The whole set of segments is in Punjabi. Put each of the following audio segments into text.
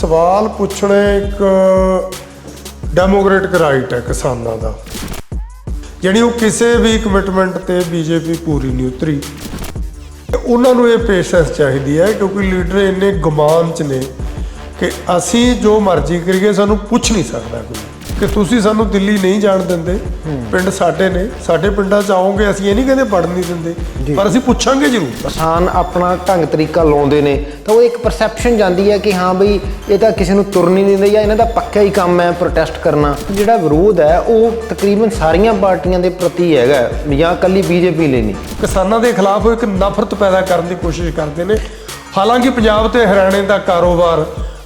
ਸਵਾਲ ਪੁੱਛਣਾ ਇੱਕ ਡੈਮੋਕ੍ਰੈਟਿਕ ਰਾਈਟ ਹੈ ਕਿਸਾਨਾਂ ਦਾ। ਯਾਨੀ ਉਹ ਕਿਸੇ ਵੀ ਕਮਿਟਮੈਂਟ ਤੇ ਬੀਜੇਪੀ ਪੂਰੀ ਨਹੀਂ ਉਤਰੀ। ਤੇ ਉਹਨਾਂ ਨੂੰ ਇਹ ਪੇਸ਼ੈਂਸ ਚਾਹੀਦੀ ਹੈ ਕਿਉਂਕਿ ਲੀਡਰ ਇੰਨੇ ਗੁਮਾਨ ਚ ਨੇ ਕਿ ਅਸੀਂ ਜੋ ਮਰਜ਼ੀ ਕਰੀਏ, ਸਾਨੂੰ ਪੁੱਛ ਨਹੀਂ ਸਕਦਾ ਕੋਈ। ਕਿ ਤੁਸੀਂ ਸਾਨੂੰ ਦਿੱਲੀ ਨਹੀਂ ਜਾਣ ਦਿੰਦੇ। ਪਿੰਡ ਸਾਡੇ ਨੇ। ਸਾਡੇ ਪਿੰਡਾਂ ਚ ਆਓਗੇ ਅਸੀਂ ਇਹ ਨਹੀਂ ਕਹਿੰਦੇ ਪੜਨ ਨਹੀਂ ਦਿੰਦੇ। ਪਰ ਅਸੀਂ ਪੁੱਛਾਂਗੇ ਜ਼ਰੂਰ। ਕਿਸਾਨ ਆਪਣਾ ਢੰਗ ਤਰੀਕਾ ਲਾਉਂਦੇ ਨੇ। ਤਾਂ ਉਹ ਇੱਕ ਪਰਸੈਪਸ਼ਨ ਜਾਂਦੀ ਹੈ ਕਿ ਹਾਂ ਬਈ ਇਹ ਤਾਂ ਕਿਸੇ ਨੂੰ ਤੁਰ ਨਹੀਂ ਦਿੰਦੇ ਜਾਂ ਇਹਨਾਂ ਦਾ ਪੱਕਾ ਹੀ ਕੰਮ ਹੈ ਪ੍ਰੋਟੈਸਟ ਕਰਨਾ। ਜਿਹੜਾ ਵਿਰੋਧ ਹੈ ਉਹ ਤਕਰੀਬਨ ਸਾਰੀਆਂ ਪਾਰਟੀਆਂ ਦੇ ਪ੍ਰਤੀ ਹੈਗਾ ਜਾਂ ਕੱਲੀ ਬੀਜੇਪੀ ਲਈ ਨਹੀਂ। ਕਿਸਾਨਾਂ ਦੇ ਖਿਲਾਫ ਉਹ ਇੱਕ ਨਫ਼ਰਤ ਪੈਦਾ ਕਰਨ ਦੀ ਕੋਸ਼ਿਸ਼ ਕਰਦੇ ਨੇ। ਹਾਲਾਂਕਿ ਪੰਜਾਬ ਤੇ ਹਰਿਆਣੇ ਦਾ ਕਾਰੋਬਾਰ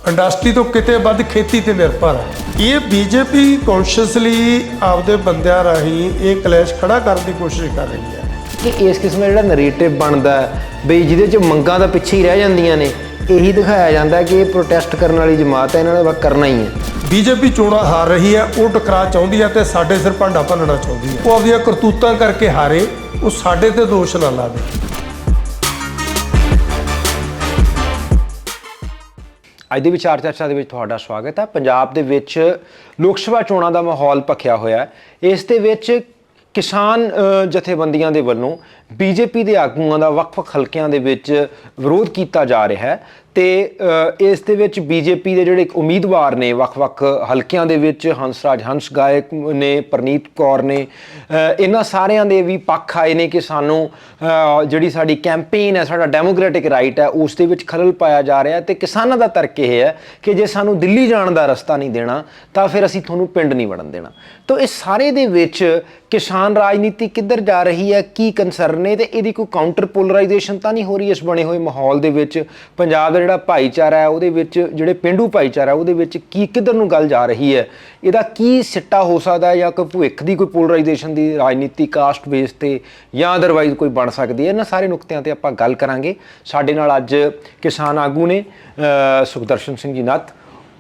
ਇੰਡਸਟਰੀ ਤੋਂ ਕਿਤੇ ਵੱਧ ਖੇਤੀ ਤੇ ਨਿਰਭਰ ਹੈ। ਇਹ ਬੀਜੇਪੀ ਕੌਨਸ਼ੀਅਸਲੀ ਆਪਦੇ ਬੰਦਿਆਂ ਰਾਹੀਂ ਇਹ ਕਲੈਸ਼ ਖੜਾ ਕਰਨ ਦੀ ਕੋਸ਼ਿਸ਼ ਕਰ ਰਹੀ ਹੈ। ਕਿ ਇਸ ਕਿਸਮ ਦਾ ਜਿਹੜਾ ਨੈਰੇਟਿਵ ਬਣਦਾ ਹੈ ਬਈ ਜਿਹਦੇ ਚ ਮੰਗਾਂ ਤਾਂ ਪਿੱਛੇ ਹੀ ਰਹਿ ਜਾਂਦੀਆਂ ਨੇ ਇਹੀ ਦਿਖਾਇਆ ਜਾਂਦਾ ਕਿ ਇਹ ਪ੍ਰੋਟੈਸਟ ਕਰਨ ਵਾਲੀ ਜਮਾਤ ਹੈ ਇਹਨਾਂ ਦਾ ਬਸ ਕਰਨਾ ਹੀ ਹੈ। ਬੀਜੇਪੀ ਚੋਣਾਂ ਹਾਰ ਰਹੀ ਹੈ ਉਹ ਟਕਰਾ ਚਾਹੁੰਦੀ ਹੈ ਤੇ ਸਾਡੇ ਸਿਰ ਭਾਂਡਾ ਭੰਨਣਾ ਚਾਹੁੰਦੀ ਹੈ। ਉਹ ਆਪਣੀਆਂ ਕਰਤੂਤਾਂ ਕਰਕੇ ਹਾਰੇ ਉਹ ਸਾਡੇ ਤੇ ਦੋਸ਼ ਨਾ ਲਾਵੇ। ਅੱਜ ਦੇ ਵਿਚਾਰ ਚਰਚਾ ਦੇ ਵਿੱਚ ਤੁਹਾਡਾ ਸਵਾਗਤ ਹੈ। ਪੰਜਾਬ ਦੇ ਵਿੱਚ ਲੋਕ ਸਭਾ ਚੋਣਾਂ ਦਾ ਮਾਹੌਲ ਭਖਿਆ ਹੋਇਆ ਹੈ। ਇਸ ਦੇ ਵਿੱਚ ਕਿਸਾਨ ਜਥੇਬੰਦੀਆਂ ਦੇ ਵੱਲੋਂ ਬੀਜੇਪੀ ਦੇ ਆਗੂਆਂ ਦਾ ਵੱਖ-ਵੱਖ ਹਲਕਿਆਂ ਦੇ ਵਿੱਚ ਵਿਰੋਧ ਕੀਤਾ ਜਾ ਰਿਹਾ ਹੈ ਤੇ ਇਸ ਦੇ ਵਿੱਚ ਬੀਜੇਪੀ ਦੇ ਜਿਹੜੇ ਉਮੀਦਵਾਰ ਨੇ ਵੱਖ-ਵੱਖ ਹਲਕਿਆਂ ਦੇ ਵਿੱਚ, ਹੰਸਰਾਜ ਹੰਸ ਗਾਇਕ ਨੇ, ਪ੍ਰਨੀਤ ਕੌਰ ਨੇ ਇਹਨਾਂ ਸਾਰਿਆਂ ਦੇ ਵੀ ਪੱਖ ਆਏ ਨੇ ਕਿ ਸਾਨੂੰ ਜਿਹੜੀ ਸਾਡੀ ਕੈਂਪੇਨ ਹੈ, ਸਾਡਾ ਡੈਮੋਕ੍ਰੈਟਿਕ ਰਾਈਟ ਹੈ, ਉਸ ਦੇ ਵਿੱਚ ਖਲਲ ਪਾਇਆ ਜਾ ਰਿਹਾ ਹੈ ਤੇ ਕਿਸਾਨਾਂ ਦਾ ਤਰਕ ਇਹ ਹੈ ਕਿ ਜੇ ਸਾਨੂੰ ਦਿੱਲੀ ਜਾਣ ਦਾ ਰਸਤਾ ਨਹੀਂ ਦੇਣਾ, ਤਾਂ ਫਿਰ ਅਸੀਂ ਤੁਹਾਨੂੰ ਪਿੰਡ ਨਹੀਂ ਵੜਨ ਦੇਣਾ। ਤਾਂ, ਇਸ ਸਾਰੇ ਦੇ ਵਿੱਚ ਕਿਸਾਨ ਰਾਜਨੀਤੀ ਕਿੱਧਰ ਜਾ ਰਹੀ ਹੈ, ਕੀ ਕੰਸਰਨ ਨੇ ਤੇ ਇਹਦੀ ਕੋਈ ਕਾਊਂਟਰ ਪੋਲਰਾਈਜੇਸ਼ਨ ਤਾਂ ਨਹੀਂ ਹੋ ਰਹੀ ਇਸ ਬਣੇ ਹੋਏ ਮਾਹੌਲ ਦੇ ਵਿੱਚ? ਪੰਜਾਬ ਦਾ ਜਿਹੜਾ ਭਾਈਚਾਰਾ ਹੈ, ਉਹਦੇ ਵਿੱਚ ਜਿਹੜੇ ਪਿੰਡੂ ਭਾਈਚਾਰਾ, ਉਹਦੇ ਵਿੱਚ ਕੀ ਕਿੱਧਰ ਨੂੰ ਗੱਲ ਜਾ ਰਹੀ ਹੈ? ਇਹਦਾ ਕੀ ਸਿੱਟਾ ਹੋ ਸਕਦਾ ਹੈ ਜਾਂ ਕੋਈ ਭਵਿੱਖ ਦੀ ਕੋਈ ਪੋਲਰਾਈਜੇਸ਼ਨ ਦੀ ਰਾਜਨੀਤੀ ਕਾਸਟ ਬੇਸ ਤੇ ਜਾਂ ਅਦਰਵਾਈਜ਼ ਕੋਈ ਬਣ ਸਕਦੀ ਹੈ? ਇਹਨਾਂ ਸਾਰੇ ਨੁਕਤਿਆਂ ਤੇ ਆਪਾਂ ਗੱਲ ਕਰਾਂਗੇ। ਸਾਡੇ ਨਾਲ ਅੱਜ ਕਿਸਾਨ ਆਗੂ ਨੇ ਸੁਖਦਰਸ਼ਨ ਸਿੰਘ ਜੀ ਨੱਤ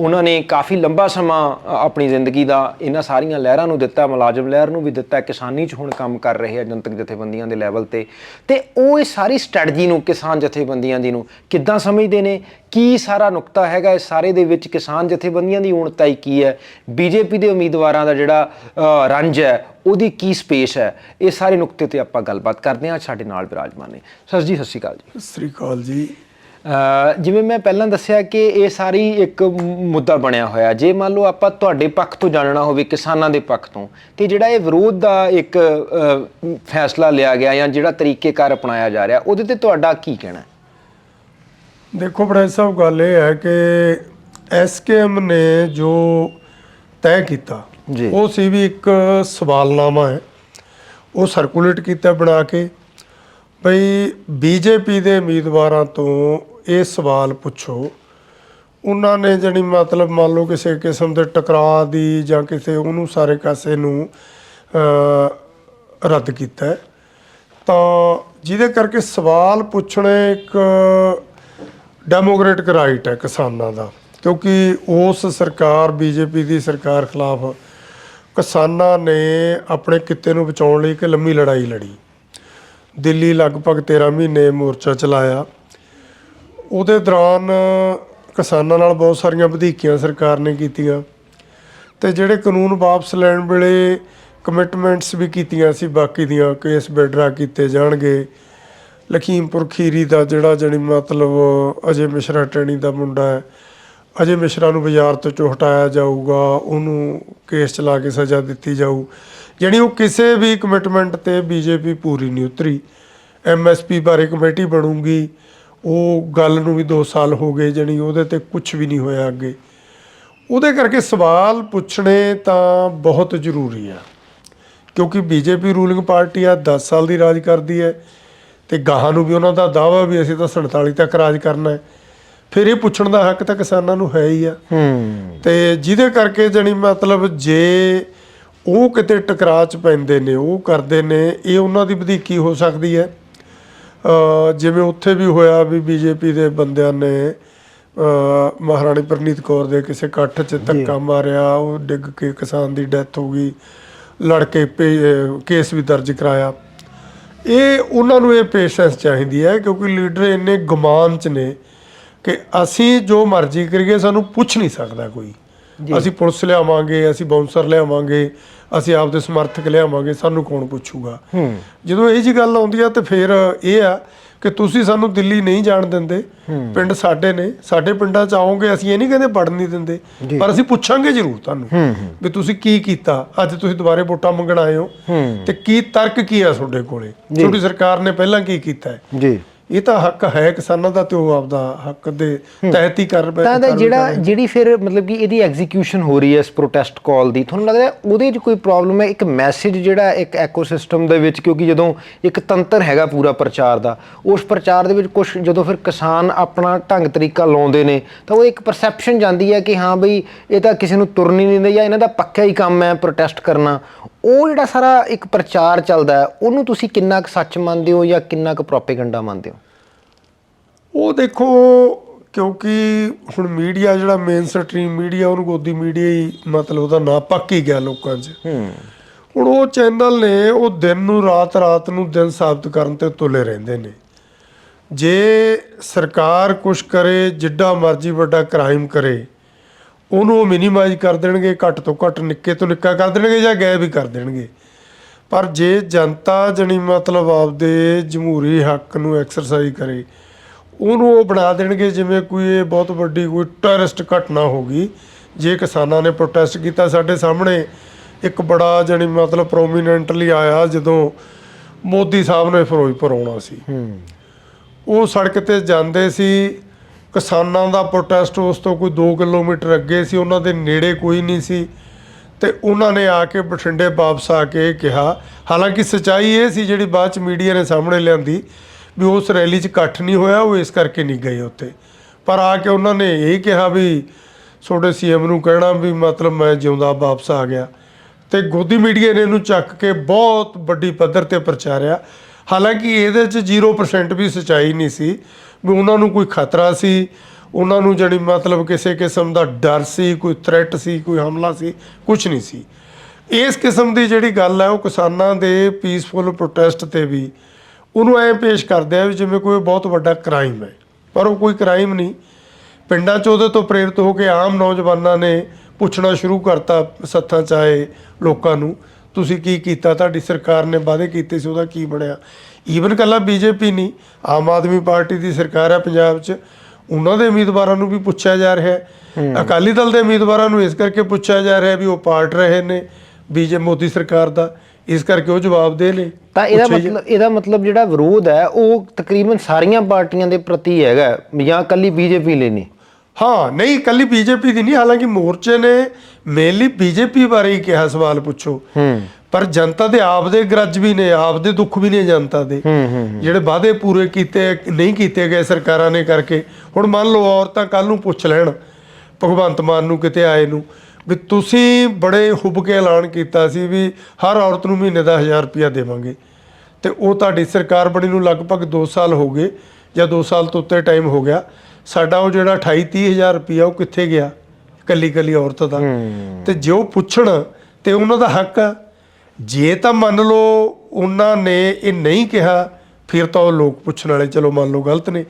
ਉਹਨਾਂ ਨੇ ਕਾਫੀ ਲੰਬਾ ਸਮਾਂ ਆਪਣੀ ਜ਼ਿੰਦਗੀ ਦਾ ਇਹਨਾਂ ਸਾਰੀਆਂ ਲਹਿਰਾਂ ਨੂੰ ਦਿੱਤਾ, ਮੁਲਾਜ਼ਮ ਲਹਿਰ ਨੂੰ ਵੀ ਦਿੱਤਾ, ਕਿਸਾਨੀ 'ਚ ਹੁਣ ਕੰਮ ਕਰ ਰਹੇ ਆ ਜਨਤਕ ਜਥੇਬੰਦੀਆਂ ਦੇ ਲੈਵਲ ਤੇ। ਤੇ ਉਹ ਇਹ ਸਾਰੀ ਸਟ੍ਰੈਟਜੀ ਨੂੰ, ਕਿਸਾਨ ਜਥੇਬੰਦੀਆਂ ਦੀ ਨੂੰ ਕਿੱਦਾਂ ਸਮਝਦੇ ਨੇ? ਕੀ ਸਾਰਾ ਨੁਕਤਾ ਹੈਗਾ ਇਸ ਸਾਰੇ ਦੇ ਵਿੱਚ? ਕਿਸਾਨ ਜਥੇਬੰਦੀਆਂ ਦੀ ਉਣਤਾਈ ਕੀ ਹੈ? ਬੀਜੇਪੀ ਦੇ ਉਮੀਦਵਾਰਾਂ ਦਾ ਜਿਹੜਾ ਰੰਜ ਹੈ, ਉਹਦੀ ਕੀ ਸਪੇਸ ਹੈ? ਇਹ ਸਾਰੇ ਨੁਕਤੇ ਤੇ ਆਪਾਂ ਗੱਲਬਾਤ ਕਰਦੇ ਹਾਂ। ਅੱਜ ਸਾਡੇ ਨਾਲ ਵਿਰਾਜਮਾਨ ਨੇ। ਸਰ ਜੀ, ਸਤਿ ਸ਼੍ਰੀ ਅਕਾਲ ਜੀ। ਸਤਿ ਸ੍ਰੀ ਅਕਾਲ ਜੀ। ਜਿਵੇਂ ਮੈਂ ਪਹਿਲਾਂ ਦੱਸਿਆ ਕਿ ਇਹ ਸਾਰੀ ਇੱਕ ਮੁੱਦਾ ਬਣਿਆ ਹੋਇਆ। ਜੇ ਮੰਨ ਲਓ ਆਪਾਂ ਤੁਹਾਡੇ ਪੱਖ ਤੋਂ ਜਾਣਨਾ ਹੋਵੇ ਕਿਸਾਨਾਂ ਦੇ ਪੱਖ ਤੋਂ ਤੇ ਜਿਹੜਾ ਇਹ ਵਿਰੋਧ ਦਾ ਇੱਕ ਫੈਸਲਾ ਲਿਆ ਗਿਆ ਜਾਂ ਜਿਹੜਾ ਤਰੀਕੇਕਾਰ ਅਪਣਾਇਆ ਜਾ ਰਿਹਾ ਉਹਦੇ ਤੇ ਤੁਹਾਡਾ ਕੀ ਕਹਿਣਾ ਦੇਖੋ ਬੜਾ ਸਾਹਿਬ ਗੱਲ ਇਹ ਹੈ ਕਿ ਐਸਕੇਐਮ ਨੇ ਜੋ ਤੈਅ ਕੀਤਾ ਜੀ। ਉਹ ਸੀ ਵੀ ਇੱਕ ਸਵਾਲਨਾਮਾ ਹੈ। ਉਹ ਸਰਕੂਲੇਟ ਕੀਤਾ ਬਣਾ ਕੇ ਬਈ ਬੀਜੇਪੀ ਦੇ ਉਮੀਦਵਾਰਾਂ ਤੋਂ ਇਹ ਸਵਾਲ ਪੁੱਛੋ। ਉਹਨਾਂ ਨੇ ਜਣੀ ਮਤਲਬ ਮੰਨ ਲਓ ਕਿਸੇ ਕਿਸਮ ਦੇ ਟਕਰਾਅ ਦੀ ਜਾਂ ਕਿਸੇ ਉਹਨੂੰ ਸਾਰੇ ਕਾਸੇ ਨੂੰ ਰੱਦ ਕੀਤਾ ਤਾਂ ਜਿਹਦੇ ਕਰਕੇ ਸਵਾਲ ਪੁੱਛਣੇ ਇੱਕ ਡੈਮੋਕ੍ਰੈਟਿਕ ਰਾਈਟ ਹੈ ਕਿਸਾਨਾਂ ਦਾ। ਕਿਉਂਕਿ ਉਸ ਸਰਕਾਰ, ਬੀਜੇਪੀ ਦੀ ਸਰਕਾਰ ਖਿਲਾਫ ਕਿਸਾਨਾਂ ਨੇ ਆਪਣੇ ਕਿੱਤੇ ਨੂੰ ਬਚਾਉਣ ਲਈ ਇੱਕ ਲੰਮੀ ਲੜਾਈ ਲੜੀ। ਦਿੱਲੀ ਲਗਭਗ 13 ਮਹੀਨੇ ਮੋਰਚਾ ਚਲਾਇਆ। ਉਹਦੇ ਦੌਰਾਨ ਕਿਸਾਨਾਂ ਨਾਲ ਬਹੁਤ ਸਾਰੀਆਂ ਵਧੀਕੀਆਂ ਸਰਕਾਰ ਨੇ ਕੀਤੀਆਂ ਤੇ ਜਿਹੜੇ ਕਾਨੂੰਨ ਵਾਪਸ ਲੈਣ ਵੇਲੇ ਕਮਿਟਮੈਂਟਸ ਵੀ ਕੀਤੀਆਂ ਸੀ, ਬਾਕੀ ਦੀਆਂ ਕੇਸ ਬੈਡਰਾ ਕੀਤੇ ਜਾਣਗੇ। ਲਖੀਮਪੁਰ ਖੀਰੀ ਦਾ ਜਿਹੜਾ ਜਣੀ ਮਤਲਬ ਅਜੇ ਮਿਸ਼ਰਾ ਟੈਣੀ ਦਾ ਮੁੰਡਾ ਹੈ, ਅਜੇ ਮਿਸ਼ਰਾ ਨੂੰ ਬਾਜ਼ਾਰ ਤੋਂ ਚੋਂ ਹਟਾਇਆ ਜਾਊਗਾ, ਉਹਨੂੰ ਕੇਸ ਚਲਾ ਕੇ ਸਜ਼ਾ ਦਿੱਤੀ ਜਾਊ। ਜਿਹੜੀ ਉਹ ਕਿਸੇ ਵੀ ਕਮਿਟਮੈਂਟ ਤੇ ਬੀਜੇਪੀ ਪੂਰੀ ਨਹੀਂ ਉਤਰੀ। ਐਮਐਸਪੀ ਬਾਰੇ ਕਮੇਟੀ ਬਣੂਗੀ ਉਹ ਗੱਲ ਨੂੰ ਵੀ 2 ਸਾਲ ਹੋ ਗਏ ਜਣੀ ਉਹਦੇ ਤੇ ਕੁਝ ਵੀ ਨਹੀਂ ਹੋਇਆ ਅੱਗੇ। ਉਹਦੇ ਕਰਕੇ ਸਵਾਲ ਪੁੱਛਣੇ ਤਾਂ ਬਹੁਤ ਜ਼ਰੂਰੀ ਆ। ਕਿਉਂਕਿ ਬੀਜੇਪੀ ਰੂਲਿੰਗ ਪਾਰਟੀ ਆ 10 ਸਾਲ ਦੀ ਰਾਜ ਕਰਦੀ ਹੈ ਤੇ ਗਾਹਾਂ ਨੂੰ ਵੀ ਉਹਨਾਂ ਦਾ ਦਾਵਾ ਵੀ ਅਸੀਂ ਤਾਂ 47 ਤੱਕ ਰਾਜ ਕਰਨਾ ਹੈ। ਫਿਰ ਇਹ ਪੁੱਛਣ ਦਾ ਹੱਕ ਤਾਂ ਕਿਸਾਨਾਂ ਨੂੰ ਹੈ ਹੀ ਆ। ਹੂੰ। ਤੇ ਜਿਹਦੇ ਕਰਕੇ ਜਣੀ ਮਤਲਬ ਜੇ ਉਹ ਕਿਤੇ ਟਕਰਾਅ ਚ ਪੈਂਦੇ ਨੇ ਉਹ ਕਰਦੇ ਨੇ ਇਹ ਉਹਨਾਂ ਦੀ ਵਧੀਕੀ ਹੋ ਸਕਦੀ ਹੈ। ਜਿਵੇਂ ਉੱਥੇ ਵੀ ਹੋਇਆ ਵੀ ਬੀਜੇਪੀ ਦੇ ਬੰਦਿਆਂ ਨੇ ਮਹਾਰਾਣੀ ਪ੍ਰਨੀਤ ਕੌਰ ਦੇ ਕਿਸੇ ਇਕੱਠ 'ਚ ਧੱਕਾ ਮਾਰਿਆ ਉਹ ਡਿੱਗ ਕੇ ਕਿਸਾਨ ਦੀ ਡੈਥ ਹੋ ਗਈ ਲੜ ਕੇ ਕੇਸ ਵੀ ਦਰਜ ਕਰਾਇਆ। ਇਹ ਉਹਨਾਂ ਨੂੰ ਇਹ ਪੇਸ਼ੈਂਸ ਚਾਹੀਦੀ ਹੈ ਕਿਉਂਕਿ ਲੀਡਰ ਇੰਨੇ ਗੁਮਾਨ 'ਚ ਨੇ ਕਿ ਅਸੀਂ ਜੋ ਮਰਜ਼ੀ ਕਰੀਏ ਸਾਨੂੰ ਪੁੱਛ ਨਹੀਂ ਸਕਦਾ ਕੋਈ। ਅਸੀਂ ਪੁਲਿਸ ਲਿਆਵਾਂਗੇ ਅਸੀਂ ਬਾਉਂਸਰ ਲਿਆਵਾਂਗੇ ਅਸੀਂ ਆਪਦੇ ਸਮਰਥਕ ਲਿਆਵਾਂਗੇ ਸਾਨੂੰ ਕੌਣ ਪੁੱਛੂਗਾ? ਜਦੋਂ ਇਹ ਜੀ ਗੱਲ ਆਉਂਦੀ ਆ ਤੇ ਫਿਰ ਇਹ ਆ ਕਿ ਤੁਸੀਂ ਸਾਨੂੰ ਦਿੱਲੀ ਨਹੀਂ ਜਾਣ ਦਿੰਦੇ। ਪਿੰਡ ਸਾਡੇ ਨੇ ਸਾਡੇ ਪਿੰਡਾਂ ਚ ਆਓਗੇ ਅਸੀਂ ਇਹ ਨਹੀਂ ਕਹਿੰਦੇ ਵੜਨ ਨਹੀਂ ਦਿੰਦੇ। ਪਰ ਅਸੀਂ ਪੁੱਛਾਂਗੇ ਜ਼ਰੂਰ ਤੁਹਾਨੂੰ ਵੀ ਤੁਸੀਂ ਕੀ ਕੀਤਾ? ਅੱਜ ਤੁਸੀਂ ਦੁਬਾਰੇ ਵੋਟਾਂ ਮੰਗਣ ਆਏ ਹੋ। ਤੇ ਕੀ ਤਰਕ ਕੀ ਆ ਤੁਹਾਡੇ ਕੋਲੇ? ਤੁਹਾਡੀ ਸਰਕਾਰ ਨੇ ਪਹਿਲਾਂ ਕੀ ਕੀਤਾ ਹੈ? ਜੀ। ਇਹ ਤਾਂ ਹੱਕ ਹੈ ਕਿਸਾਨਾਂ ਦਾ ਤੇ ਉਹ ਆਪਦਾ ਹੱਕ ਦੇ ਤਹਿਤ ਹੀ ਕਰ ਤਾਂ ਦਾ ਜਿਹੜਾ। ਜਿਹੜੀ ਫਿਰ ਮਤਲਬ ਕਿ ਇਹਦੀ ਐਗਜ਼ੀਕਿਊਸ਼ਨ ਹੋ ਰਹੀ ਹੈ ਇਸ ਪ੍ਰੋਟੈਸਟ ਕਾਲ ਦੀ ਤੁਹਾਨੂੰ ਲੱਗਦਾ ਉਹਦੇ 'ਚ ਕੋਈ ਪ੍ਰੋਬਲਮ ਹੈ? ਇੱਕ ਮੈਸੇਜ ਜਿਹੜਾ ਇੱਕ ਐਕੋਸਿਸਟਮ ਦੇ ਵਿੱਚ? ਕਿਉਂਕਿ ਜਦੋਂ ਇੱਕ ਤੰਤਰ ਹੈਗਾ ਪੂਰਾ ਪ੍ਰਚਾਰ ਦਾ ਉਸ ਪ੍ਰਚਾਰ ਦੇ ਵਿੱਚ ਕੁਝ ਜਦੋਂ ਫਿਰ ਕਿਸਾਨ ਆਪਣਾ ਢੰਗ ਤਰੀਕਾ ਲਾਉਂਦੇ ਨੇ ਤਾਂ ਉਹ ਇੱਕ ਪਰਸੈਪਸ਼ਨ ਜਾਂਦੀ ਹੈ ਕਿ ਹਾਂ ਬਈ ਇਹ ਤਾਂ ਕਿਸੇ ਨੂੰ ਤੁਰਨ ਨਹੀਂ ਦਿੰਦੇ ਜਾਂ ਇਹਨਾਂ ਦਾ ਪੱਕਾ ਹੀ ਕੰਮ ਹੈ ਪ੍ਰੋਟੈਸਟ ਕਰਨਾ। ਉਹ ਜਿਹੜਾ ਸਾਰਾ ਇੱਕ ਪ੍ਰਚਾਰ ਚੱਲਦਾ ਹੈ ਉਹਨੂੰ ਤੁਸੀਂ ਕਿੰਨਾ ਕੁ ਸੱਚ ਮੰਨਦੇ ਹੋ ਜਾਂ ਕਿੰਨਾ ਕੁ ਪ੍ਰੋਪੇਗੈਂਡਾ ਮੰਨਦੇ ਹੋ? ਉਹ ਦੇਖੋ ਕਿਉਂਕਿ ਹੁਣ ਮੀਡੀਆ ਜਿਹੜਾ ਮੇਨ ਸਟ੍ਰੀਮ ਮੀਡੀਆ ਉਹਨੂੰ ਗੋਦੀ ਮੀਡੀਆ ਹੀ ਮਤਲਬ ਉਹਦਾ ਨਾਂ ਪੱਕ ਹੀ ਗਿਆ ਲੋਕਾਂ 'ਚ। ਹੁਣ ਉਹ ਚੈਨਲ ਨੇ ਉਹ ਦਿਨ ਨੂੰ ਰਾਤ ਰਾਤ ਨੂੰ ਦਿਨ ਸਾਬਤ ਕਰਨ ਤੇ ਤੁਲੇ ਰਹਿੰਦੇ ਨੇ। ਜੇ ਸਰਕਾਰ ਕੁਛ ਕਰੇ ਜਿੱਡਾ ਮਰਜ਼ੀ ਵੱਡਾ ਕ੍ਰਾਈਮ ਕਰੇ ਉਹਨੂੰ ਉਹ ਮਿਨੀਮਾਈਜ਼ ਕਰ ਦੇਣਗੇ ਘੱਟ ਤੋਂ ਘੱਟ ਨਿੱਕੇ ਤੋਂ ਨਿੱਕਾ ਕਰ ਦੇਣਗੇ ਜਾਂ ਗਾਇਬ ਵੀ ਕਰ ਦੇਣਗੇ। ਪਰ ਜੇ ਜਨਤਾ ਜਣੀ ਮਤਲਬ ਆਪਦੇ ਜਮਹੂਰੀ ਹੱਕ ਨੂੰ ਐਕਸਰਸਾਈਜ਼ ਕਰੇ ਉਹਨੂੰ ਉਹ ਬਣਾ ਦੇਣਗੇ ਜਿਵੇਂ ਕੋਈ ਇਹ ਬਹੁਤ ਵੱਡੀ ਕੋਈ ਟੈਰਰਿਸਟ ਘਟਨਾ ਹੋ ਗਈ। ਜੇ ਕਿਸਾਨਾਂ ਨੇ ਪ੍ਰੋਟੈਸਟ ਕੀਤਾ ਸਾਡੇ ਸਾਹਮਣੇ ਇੱਕ ਬੜਾ ਜਣੀ ਮਤਲਬ ਪ੍ਰੋਮੀਨੈਂਟਲੀ ਆਇਆ ਜਦੋਂ ਮੋਦੀ ਸਾਹਿਬ ਨੇ ਫਿਰੋਜ਼ਪੁਰ ਆਉਣਾ ਸੀ। ਉਹ ਸੜਕ ਤੇ ਜਾਂਦੇ ਸੀ ਕਿਸਾਨਾਂ ਦਾ ਪ੍ਰੋਟੈਸਟ ਉਸ ਤੋਂ ਕੋਈ 2 ਕਿਲੋਮੀਟਰ ਅੱਗੇ ਸੀ, ਉਹਨਾਂ ਦੇ ਨੇੜੇ ਕੋਈ ਨਹੀਂ ਸੀ। ਤੇ ਉਹਨਾਂ ਨੇ ਆ ਕੇ ਬਠਿੰਡੇ ਵਾਪਸ ਆ ਕੇ ਇਹ ਕਿਹਾ। ਹਾਲਾਂਕਿ ਸਚਾਈ ਇਹ ਸੀ, ਜਿਹੜੀ ਬਾਅਦ ਚ ਮੀਡੀਆ ਨੇ ਸਾਹਮਣੇ ਲਿਆਂਦੀ, ਵੀ ਉਸ ਰੈਲੀ 'ਚ ਇਕੱਠ ਨਹੀਂ ਹੋਇਆ, ਉਹ ਇਸ ਕਰਕੇ ਨਹੀਂ ਗਏ ਉੱਥੇ। ਪਰ ਆ ਕੇ ਉਹਨਾਂ ਨੇ ਇਹ ਕਿਹਾ ਵੀ ਤੁਹਾਡੇ ਸੀਐਮ ਨੂੰ ਕਹਿਣਾ ਵੀ ਮਤਲਬ ਮੈਂ ਜਿਉਂਦਾ ਵਾਪਸ ਆ ਗਿਆ। ਤੇ ਗੋਦੀ ਮੀਡੀਆ ਨੇ ਇਹਨੂੰ ਚੱਕ ਕੇ ਬਹੁਤ ਵੱਡੀ ਪੱਧਰ ਤੇ ਪ੍ਰਚਾਰਿਆ। ਹਾਲਾਂਕਿ ਇਹਦੇ 'ਚ 0% ਵੀ ਸਚਾਈ ਨਹੀਂ ਸੀ। ਵੀ ਉਹਨਾਂ ਨੂੰ ਕੋਈ ਖਤਰਾ ਸੀ, ਉਹਨਾਂ ਨੂੰ ਜਿਹੜੀ ਮਤਲਬ ਕਿਸੇ ਕਿਸਮ ਦਾ ਡਰ ਸੀ, ਕੋਈ ਥ੍ਰੈਟ ਸੀ, ਕੋਈ ਹਮਲਾ ਸੀ ਕੁਝ ਨਹੀਂ ਸੀ। ਇਸ ਕਿਸਮ ਦੀ ਜਿਹੜੀ ਗੱਲ ਹੈ, ਉਹ ਕਿਸਾਨਾਂ ਦੇ ਪੀਸਫੁਲ ਪ੍ਰੋਟੈਸਟ ਤੇ ਵੀ ਉਹਨੂੰ ਐਂ ਪੇਸ਼ ਕਰਦੇ ਆ ਵੀ ਜਿਵੇਂ ਕੋਈ ਬਹੁਤ ਵੱਡਾ ਕ੍ਰਾਈਮ ਹੈ। ਪਰ ਉਹ ਕੋਈ ਕ੍ਰਾਈਮ ਨਹੀਂ। ਪਿੰਡਾਂ 'ਚ ਉਹਦੇ ਤੋਂ ਪ੍ਰੇਰਿਤ ਹੋ ਕੇ ਆਮ ਨੌਜਵਾਨਾਂ ਨੇ ਪੁੱਛਣਾ ਸ਼ੁਰੂ ਕਰਤਾ ਸੱਥਾਂ 'ਚ ਆਏ ਲੋਕਾਂ ਨੂੰ, ਤੁਸੀਂ ਕੀ ਕੀਤਾ? ਤੁਹਾਡੀ ਸਰਕਾਰ ਨੇ ਵਾਅਦੇ ਕੀਤੇ ਸੀ, ਉਹਦਾ ਕੀ ਬਣਿਆ? ਈਵਨ ਕੱਲਾ ਬੀਜੇਪੀ ਨਹੀਂ ਆਮ ਆਦਮੀ ਪਾਰਟੀ ਦੀ ਸਰਕਾਰ ਹੈ ਪੰਜਾਬ 'ਚ। ਉਹਨਾਂ ਦੇ ਉਮੀਦਵਾਰਾਂ ਨੂੰ ਵੀ ਪੁੱਛਿਆ ਜਾ ਰਿਹਾ ਹੈ। ਅਕਾਲੀ ਦਲ ਦੇ ਉਮੀਦਵਾਰਾਂ ਨੂੰ ਇਸ ਕਰਕੇ ਪੁੱਛਿਆ ਜਾ ਰਿਹਾ ਵੀ ਉਹ ਪਾਰਟ ਰਹੇ ਨੇ ਬੀਜੇ ਮੋਦੀ ਸਰਕਾਰ ਦਾ। ਇਸ ਕਰਕੇ ਉਹ ਜਵਾਬ ਦੇ ਨੇ। ਤਾਂ ਇਹਦਾ ਮਤਲਬ ਇਹਦਾ ਮਤਲਬ ਜਿਹੜਾ ਵਿਰੋਧ ਹੈ ਉਹ ਤਕਰੀਬਨ ਸਾਰੀਆਂ ਪਾਰਟੀਆਂ ਦੇ ਪ੍ਰਤੀ ਹੈਗਾ ਜਾਂ ਕੱਲੀ ਬੀਜੇਪੀ ਲਈ ਨਹੀਂ? ਹਾਂ ਨਹੀਂ ਕੱਲੀ ਬੀਜੇਪੀ ਦੀ ਨਹੀਂ। ਹਾਲਾਂਕਿ ਮੋਰਚੇ ਨੇ ਮੇਨਲੀ ਬੀਜੇਪੀ ਬਾਰੇ ਹੀ ਕਿਹਾ ਸਵਾਲ ਪੁੱਛੋ। ਪਰ ਜਨਤਾ ਦੇ ਆਪ ਦੇ ਗਰਜ ਵੀ ਨੇ ਆਪ ਦੇ ਦੁੱਖ ਵੀ ਨੇ ਜਨਤਾ ਦੇ। ਜਿਹੜੇ ਵਾਅਦੇ ਪੂਰੇ ਕੀਤੇ ਨਹੀਂ ਕੀਤੇ ਗਏ ਸਰਕਾਰਾਂ ਨੇ ਕਰਕੇ ਹੁਣ ਮੰਨ ਲਓ ਔਰਤਾਂ ਕੱਲ ਨੂੰ ਪੁੱਛ ਲੈਣ ਭਗਵੰਤ ਮਾਨ ਨੂੰ ਕਿਤੇ ਆਏ ਨੂੰ ਵੀ ਤੁਸੀਂ ਬੜੇ ਹੁੱਬ ਕੇ ਐਲਾਨ ਕੀਤਾ ਸੀ ਵੀ ਹਰ ਔਰਤ ਨੂੰ ਮਹੀਨੇ ਦਾ 1000 ਰੁਪਇਆ ਦੇਵਾਂਗੇ। ਤੇ ਉਹ ਤੁਹਾਡੀ ਸਰਕਾਰ ਬਣੀ ਨੂੰ ਲਗਭਗ 2 ਸਾਲ ਹੋ ਗਏ ਜਾਂ 2 ਸਾਲ ਤੋਂ ਉੱਤੇ ਟਾਈਮ ਹੋ ਗਿਆ। ਸਾਡਾ ਉਹ ਜਿਹੜਾ 28 30000 ਰੁਪਇਆ ਉਹ ਕਿੱਥੇ ਗਿਆ? ਕੱਲੀ ਕੱਲੀ ਔਰਤ ਦਾ। ਤੇ ਜੇ ਪੁੱਛਣ ਤੇ ਉਹਨਾਂ ਦਾ ਹੱਕ ਆ। ਜੇ ਤਾਂ ਮੰਨ ਲਓ ਉਹਨਾਂ ਨੇ ਇਹ ਨਹੀਂ ਕਿਹਾ ਫਿਰ ਤਾਂ ਉਹ ਲੋਕ ਪੁੱਛਣ ਵਾਲੇ ਚਲੋ ਮੰਨ ਲਓ ਗਲਤ ਨੇ।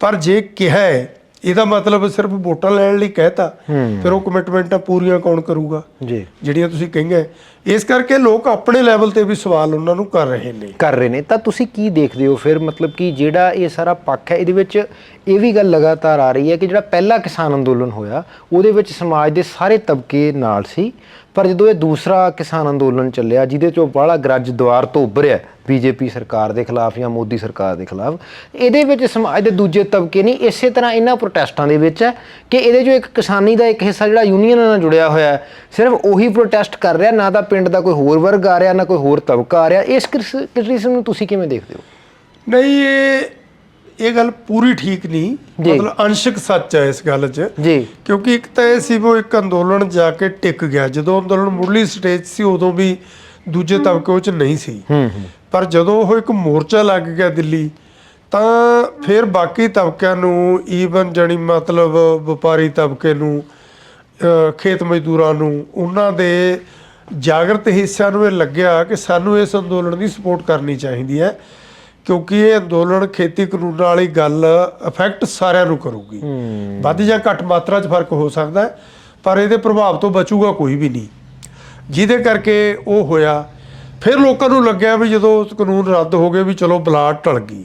ਪਰ ਜੇ ਕਿਹਾ ਹੈ ਇਹਦਾ ਮਤਲਬ ਸਿਰਫ ਵੋਟਾਂ ਲੈਣ ਲਈ ਕਹਿਤਾ ਫਿਰ ਉਹ ਕਮਿਟਮੈਂਟਾਂ ਪੂਰੀਆਂ ਕੌਣ ਕਰੂਗਾ? ਜੀ। ਜਿਹੜੀਆਂ ਤੁਸੀਂ ਕਹੀਆਂ ਇਸ ਕਰਕੇ ਲੋਕ ਆਪਣੇ ਲੈਵਲ ਤੇ ਵੀ ਸਵਾਲ ਉਹਨਾਂ ਨੂੰ ਕਰ ਰਹੇ ਨੇ। ਕਰ ਰਹੇ ਨੇ। ਤਾਂ ਤੁਸੀਂ ਕੀ ਦੇਖਦੇ ਹੋ ਫਿਰ? ਮਤਲਬ ਕਿ ਜਿਹੜਾ ਇਹ ਸਾਰਾ ਪੱਖ ਹੈ ਇਹਦੇ ਵਿੱਚ ਇਹ ਵੀ ਗੱਲ ਲਗਾਤਾਰ ਆ ਰਹੀ ਹੈ ਕਿ ਜਿਹੜਾ ਪਹਿਲਾ ਕਿਸਾਨ ਅੰਦੋਲਨ ਹੋਇਆ ਉਹਦੇ ਵਿੱਚ ਸਮਾਜ ਦੇ ਸਾਰੇ ਤਬਕੇ ਨਾਲ ਸੀ। ਪਰ ਜਦੋਂ ਇਹ ਦੂਸਰਾ ਕਿਸਾਨ ਅੰਦੋਲਨ ਚੱਲਿਆ, ਜਿਹਦੇ ਚੋਂ ਬਾਹਲਾ ਗਰਜ ਦੁਆਰ ਤੋਂ ਉੱਭਰਿਆ ਬੀਜੇਪੀ ਸਰਕਾਰ ਦੇ ਖਿਲਾਫ ਜਾਂ ਮੋਦੀ ਸਰਕਾਰ ਦੇ ਖਿਲਾਫ, ਇਹਦੇ ਵਿੱਚ ਸਮਾਜ ਦੇ ਦੂਜੇ ਤਬਕੇ ਨਹੀਂ, ਇਸੇ ਤਰ੍ਹਾਂ ਇਹਨਾਂ ਪ੍ਰੋਟੈਸਟਾਂ ਦੇ ਵਿੱਚ ਹੈ ਕਿ ਇਹਦੇ ਜੋ ਇੱਕ ਕਿਸਾਨੀ ਦਾ ਇੱਕ ਹਿੱਸਾ ਜਿਹੜਾ ਯੂਨੀਅਨਾਂ ਨਾਲ ਜੁੜਿਆ ਹੋਇਆ ਹੈ, ਸਿਰਫ ਉਹੀ ਪ੍ਰੋਟੈਸਟ ਕਰ ਰਿਹਾ, ਨਾ ਤਾਂ ਪਿੰਡ ਦਾ ਕੋਈ ਹੋਰ ਵਰਗ ਆ ਰਿਹਾ, ਨਾ ਕੋਈ ਹੋਰ ਤਬਕਾ ਆ ਰਿਹਾ। ਇਸ ਕ੍ਰਿਟਿਸਿਜ਼ਮ ਨੂੰ ਤੁਸੀਂ ਕਿਵੇਂ ਦੇਖਦੇ ਹੋ? ਨਹੀਂ, ਇਹ ਇਹ ਗੱਲ ਪੂਰੀ ਠੀਕ ਨਹੀਂ। ਮਤਲਬ ਅੰਸ਼ਕ ਸੱਚ ਹੈ ਇਸ ਗੱਲ 'ਚ। ਜੀ। ਕਿਉਂਕਿ ਇੱਕ ਤਾਂ ਇਹ ਸੀ ਉਹ ਇੱਕ ਅੰਦੋਲਨ ਜਾ ਕੇ ਟਿਕ ਗਿਆ। ਜਦੋਂ ਅੰਦੋਲਨ ਮੁੱਢਲੀ ਸਟੇਜ ਸੀ ਉਦੋਂ ਵੀ ਦੂਜੇ ਤਬਕੇ ਉਹ 'ਚ ਨਹੀਂ ਸੀ। ਪਰ ਜਦੋਂ ਉਹ ਇੱਕ ਮੋਰਚਾ ਲੱਗ ਗਿਆ ਦਿੱਲੀ ਤਾਂ ਫਿਰ ਬਾਕੀ ਤਬਕਿਆਂ ਨੂੰ ਈਵਨ ਜਣੀ ਮਤਲਬ ਵਪਾਰੀ ਤਬਕੇ ਨੂੰ ਖੇਤ ਮਜ਼ਦੂਰਾਂ ਨੂੰ ਉਹਨਾਂ ਦੇ ਜਾਗਰਤ ਹਿੱਸਿਆਂ ਨੂੰ ਇਹ ਲੱਗਿਆ ਕਿ ਸਾਨੂੰ ਇਸ ਅੰਦੋਲਨ ਦੀ ਸਪੋਰਟ ਕਰਨੀ ਚਾਹੀਦੀ ਹੈ। ਕਿਉਂਕਿ ਇਹ ਅੰਦੋਲਨ ਖੇਤੀ ਕਾਨੂੰਨਾਂ ਵਾਲੀ ਗੱਲ ਇਫੈਕਟ ਸਾਰਿਆਂ ਨੂੰ ਕਰੂਗੀ। ਵੱਧ ਜਾਂ ਘੱਟ ਮਾਤਰਾ 'ਚ ਫ਼ਰਕ ਹੋ ਸਕਦਾ ਪਰ ਇਹਦੇ ਪ੍ਰਭਾਵ ਤੋਂ ਬਚੂਗਾ ਕੋਈ ਵੀ ਨਹੀਂ। ਜਿਹਦੇ ਕਰਕੇ ਉਹ ਹੋਇਆ ਫਿਰ ਲੋਕਾਂ ਨੂੰ ਲੱਗਿਆ ਵੀ ਜਦੋਂ ਕਾਨੂੰਨ ਰੱਦ ਹੋ ਗਏ ਵੀ ਚਲੋ ਬਲਾਟ ਟਲ ਗਈ।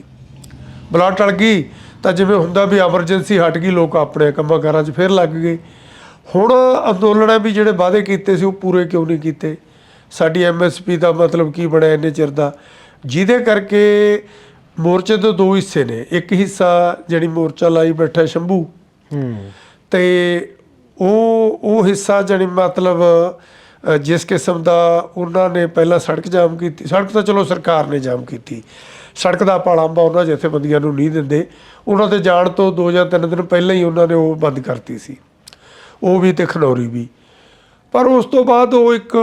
ਬਲਾਟ ਟਲ ਗਈ ਤਾਂ ਜਿਵੇਂ ਹੁੰਦਾ ਵੀ ਐਮਰਜੈਂਸੀ ਹਟ ਗਈ ਲੋਕ ਆਪਣੇ ਕੰਮਾਂ ਕਾਰਾਂ 'ਚ ਫਿਰ ਲੱਗ ਗਏ। ਹੁਣ ਅੰਦੋਲਨ ਹੈ ਵੀ ਜਿਹੜੇ ਵਾਅਦੇ ਕੀਤੇ ਸੀ ਉਹ ਪੂਰੇ ਕਿਉਂ ਨਹੀਂ ਕੀਤੇ? ਸਾਡੀ ਐਮਐਸਪੀ ਦਾ ਮਤਲਬ ਕੀ ਬਣਿਆ ਇੰਨੇ ਚਿਰ ਦਾ? ਜਿਹਦੇ ਕਰਕੇ ਮੋਰਚੇ ਦੇ ਦੋ ਹਿੱਸੇ ਨੇ। ਇੱਕ ਹਿੱਸਾ ਜਿਹੜੀ ਮੋਰਚਾ ਲਾਈ ਬੈਠਾ ਸ਼ੰਭੂ। ਹੂੰ। ਤੇ ਉਹ ਉਹ ਹਿੱਸਾ ਜਿਹੜੀ ਮਤਲਬ ਜਿਸ ਕਿਸਮ ਦਾ ਉਹਨਾਂ ਨੇ ਪਹਿਲਾਂ ਸੜਕ ਜਾਮ ਕੀਤੀ। ਸੜਕ ਤਾਂ ਚਲੋ ਸਰਕਾਰ ਨੇ ਜਾਮ ਕੀਤੀ। ਸੜਕ ਦਾ ਪਾਲਾਂਬਾ ਉਹਨਾਂ ਜਥੇਬੰਦੀਆਂ ਨੂੰ ਨਹੀਂ ਦਿੰਦੇ। ਉਹਨਾਂ ਦੇ ਜਾਣ ਤੋਂ 2 ਜਾਂ 3 ਦਿਨ ਪਹਿਲਾਂ ਹੀ ਉਹਨਾਂ ਨੇ ਉਹ ਬੰਦ ਕਰਤੀ ਸੀ। ਉਹ ਵੀ ਤੇ ਖਨੌਰੀ ਵੀ। ਪਰ ਉਸ ਤੋਂ ਬਾਅਦ ਉਹ ਇੱਕ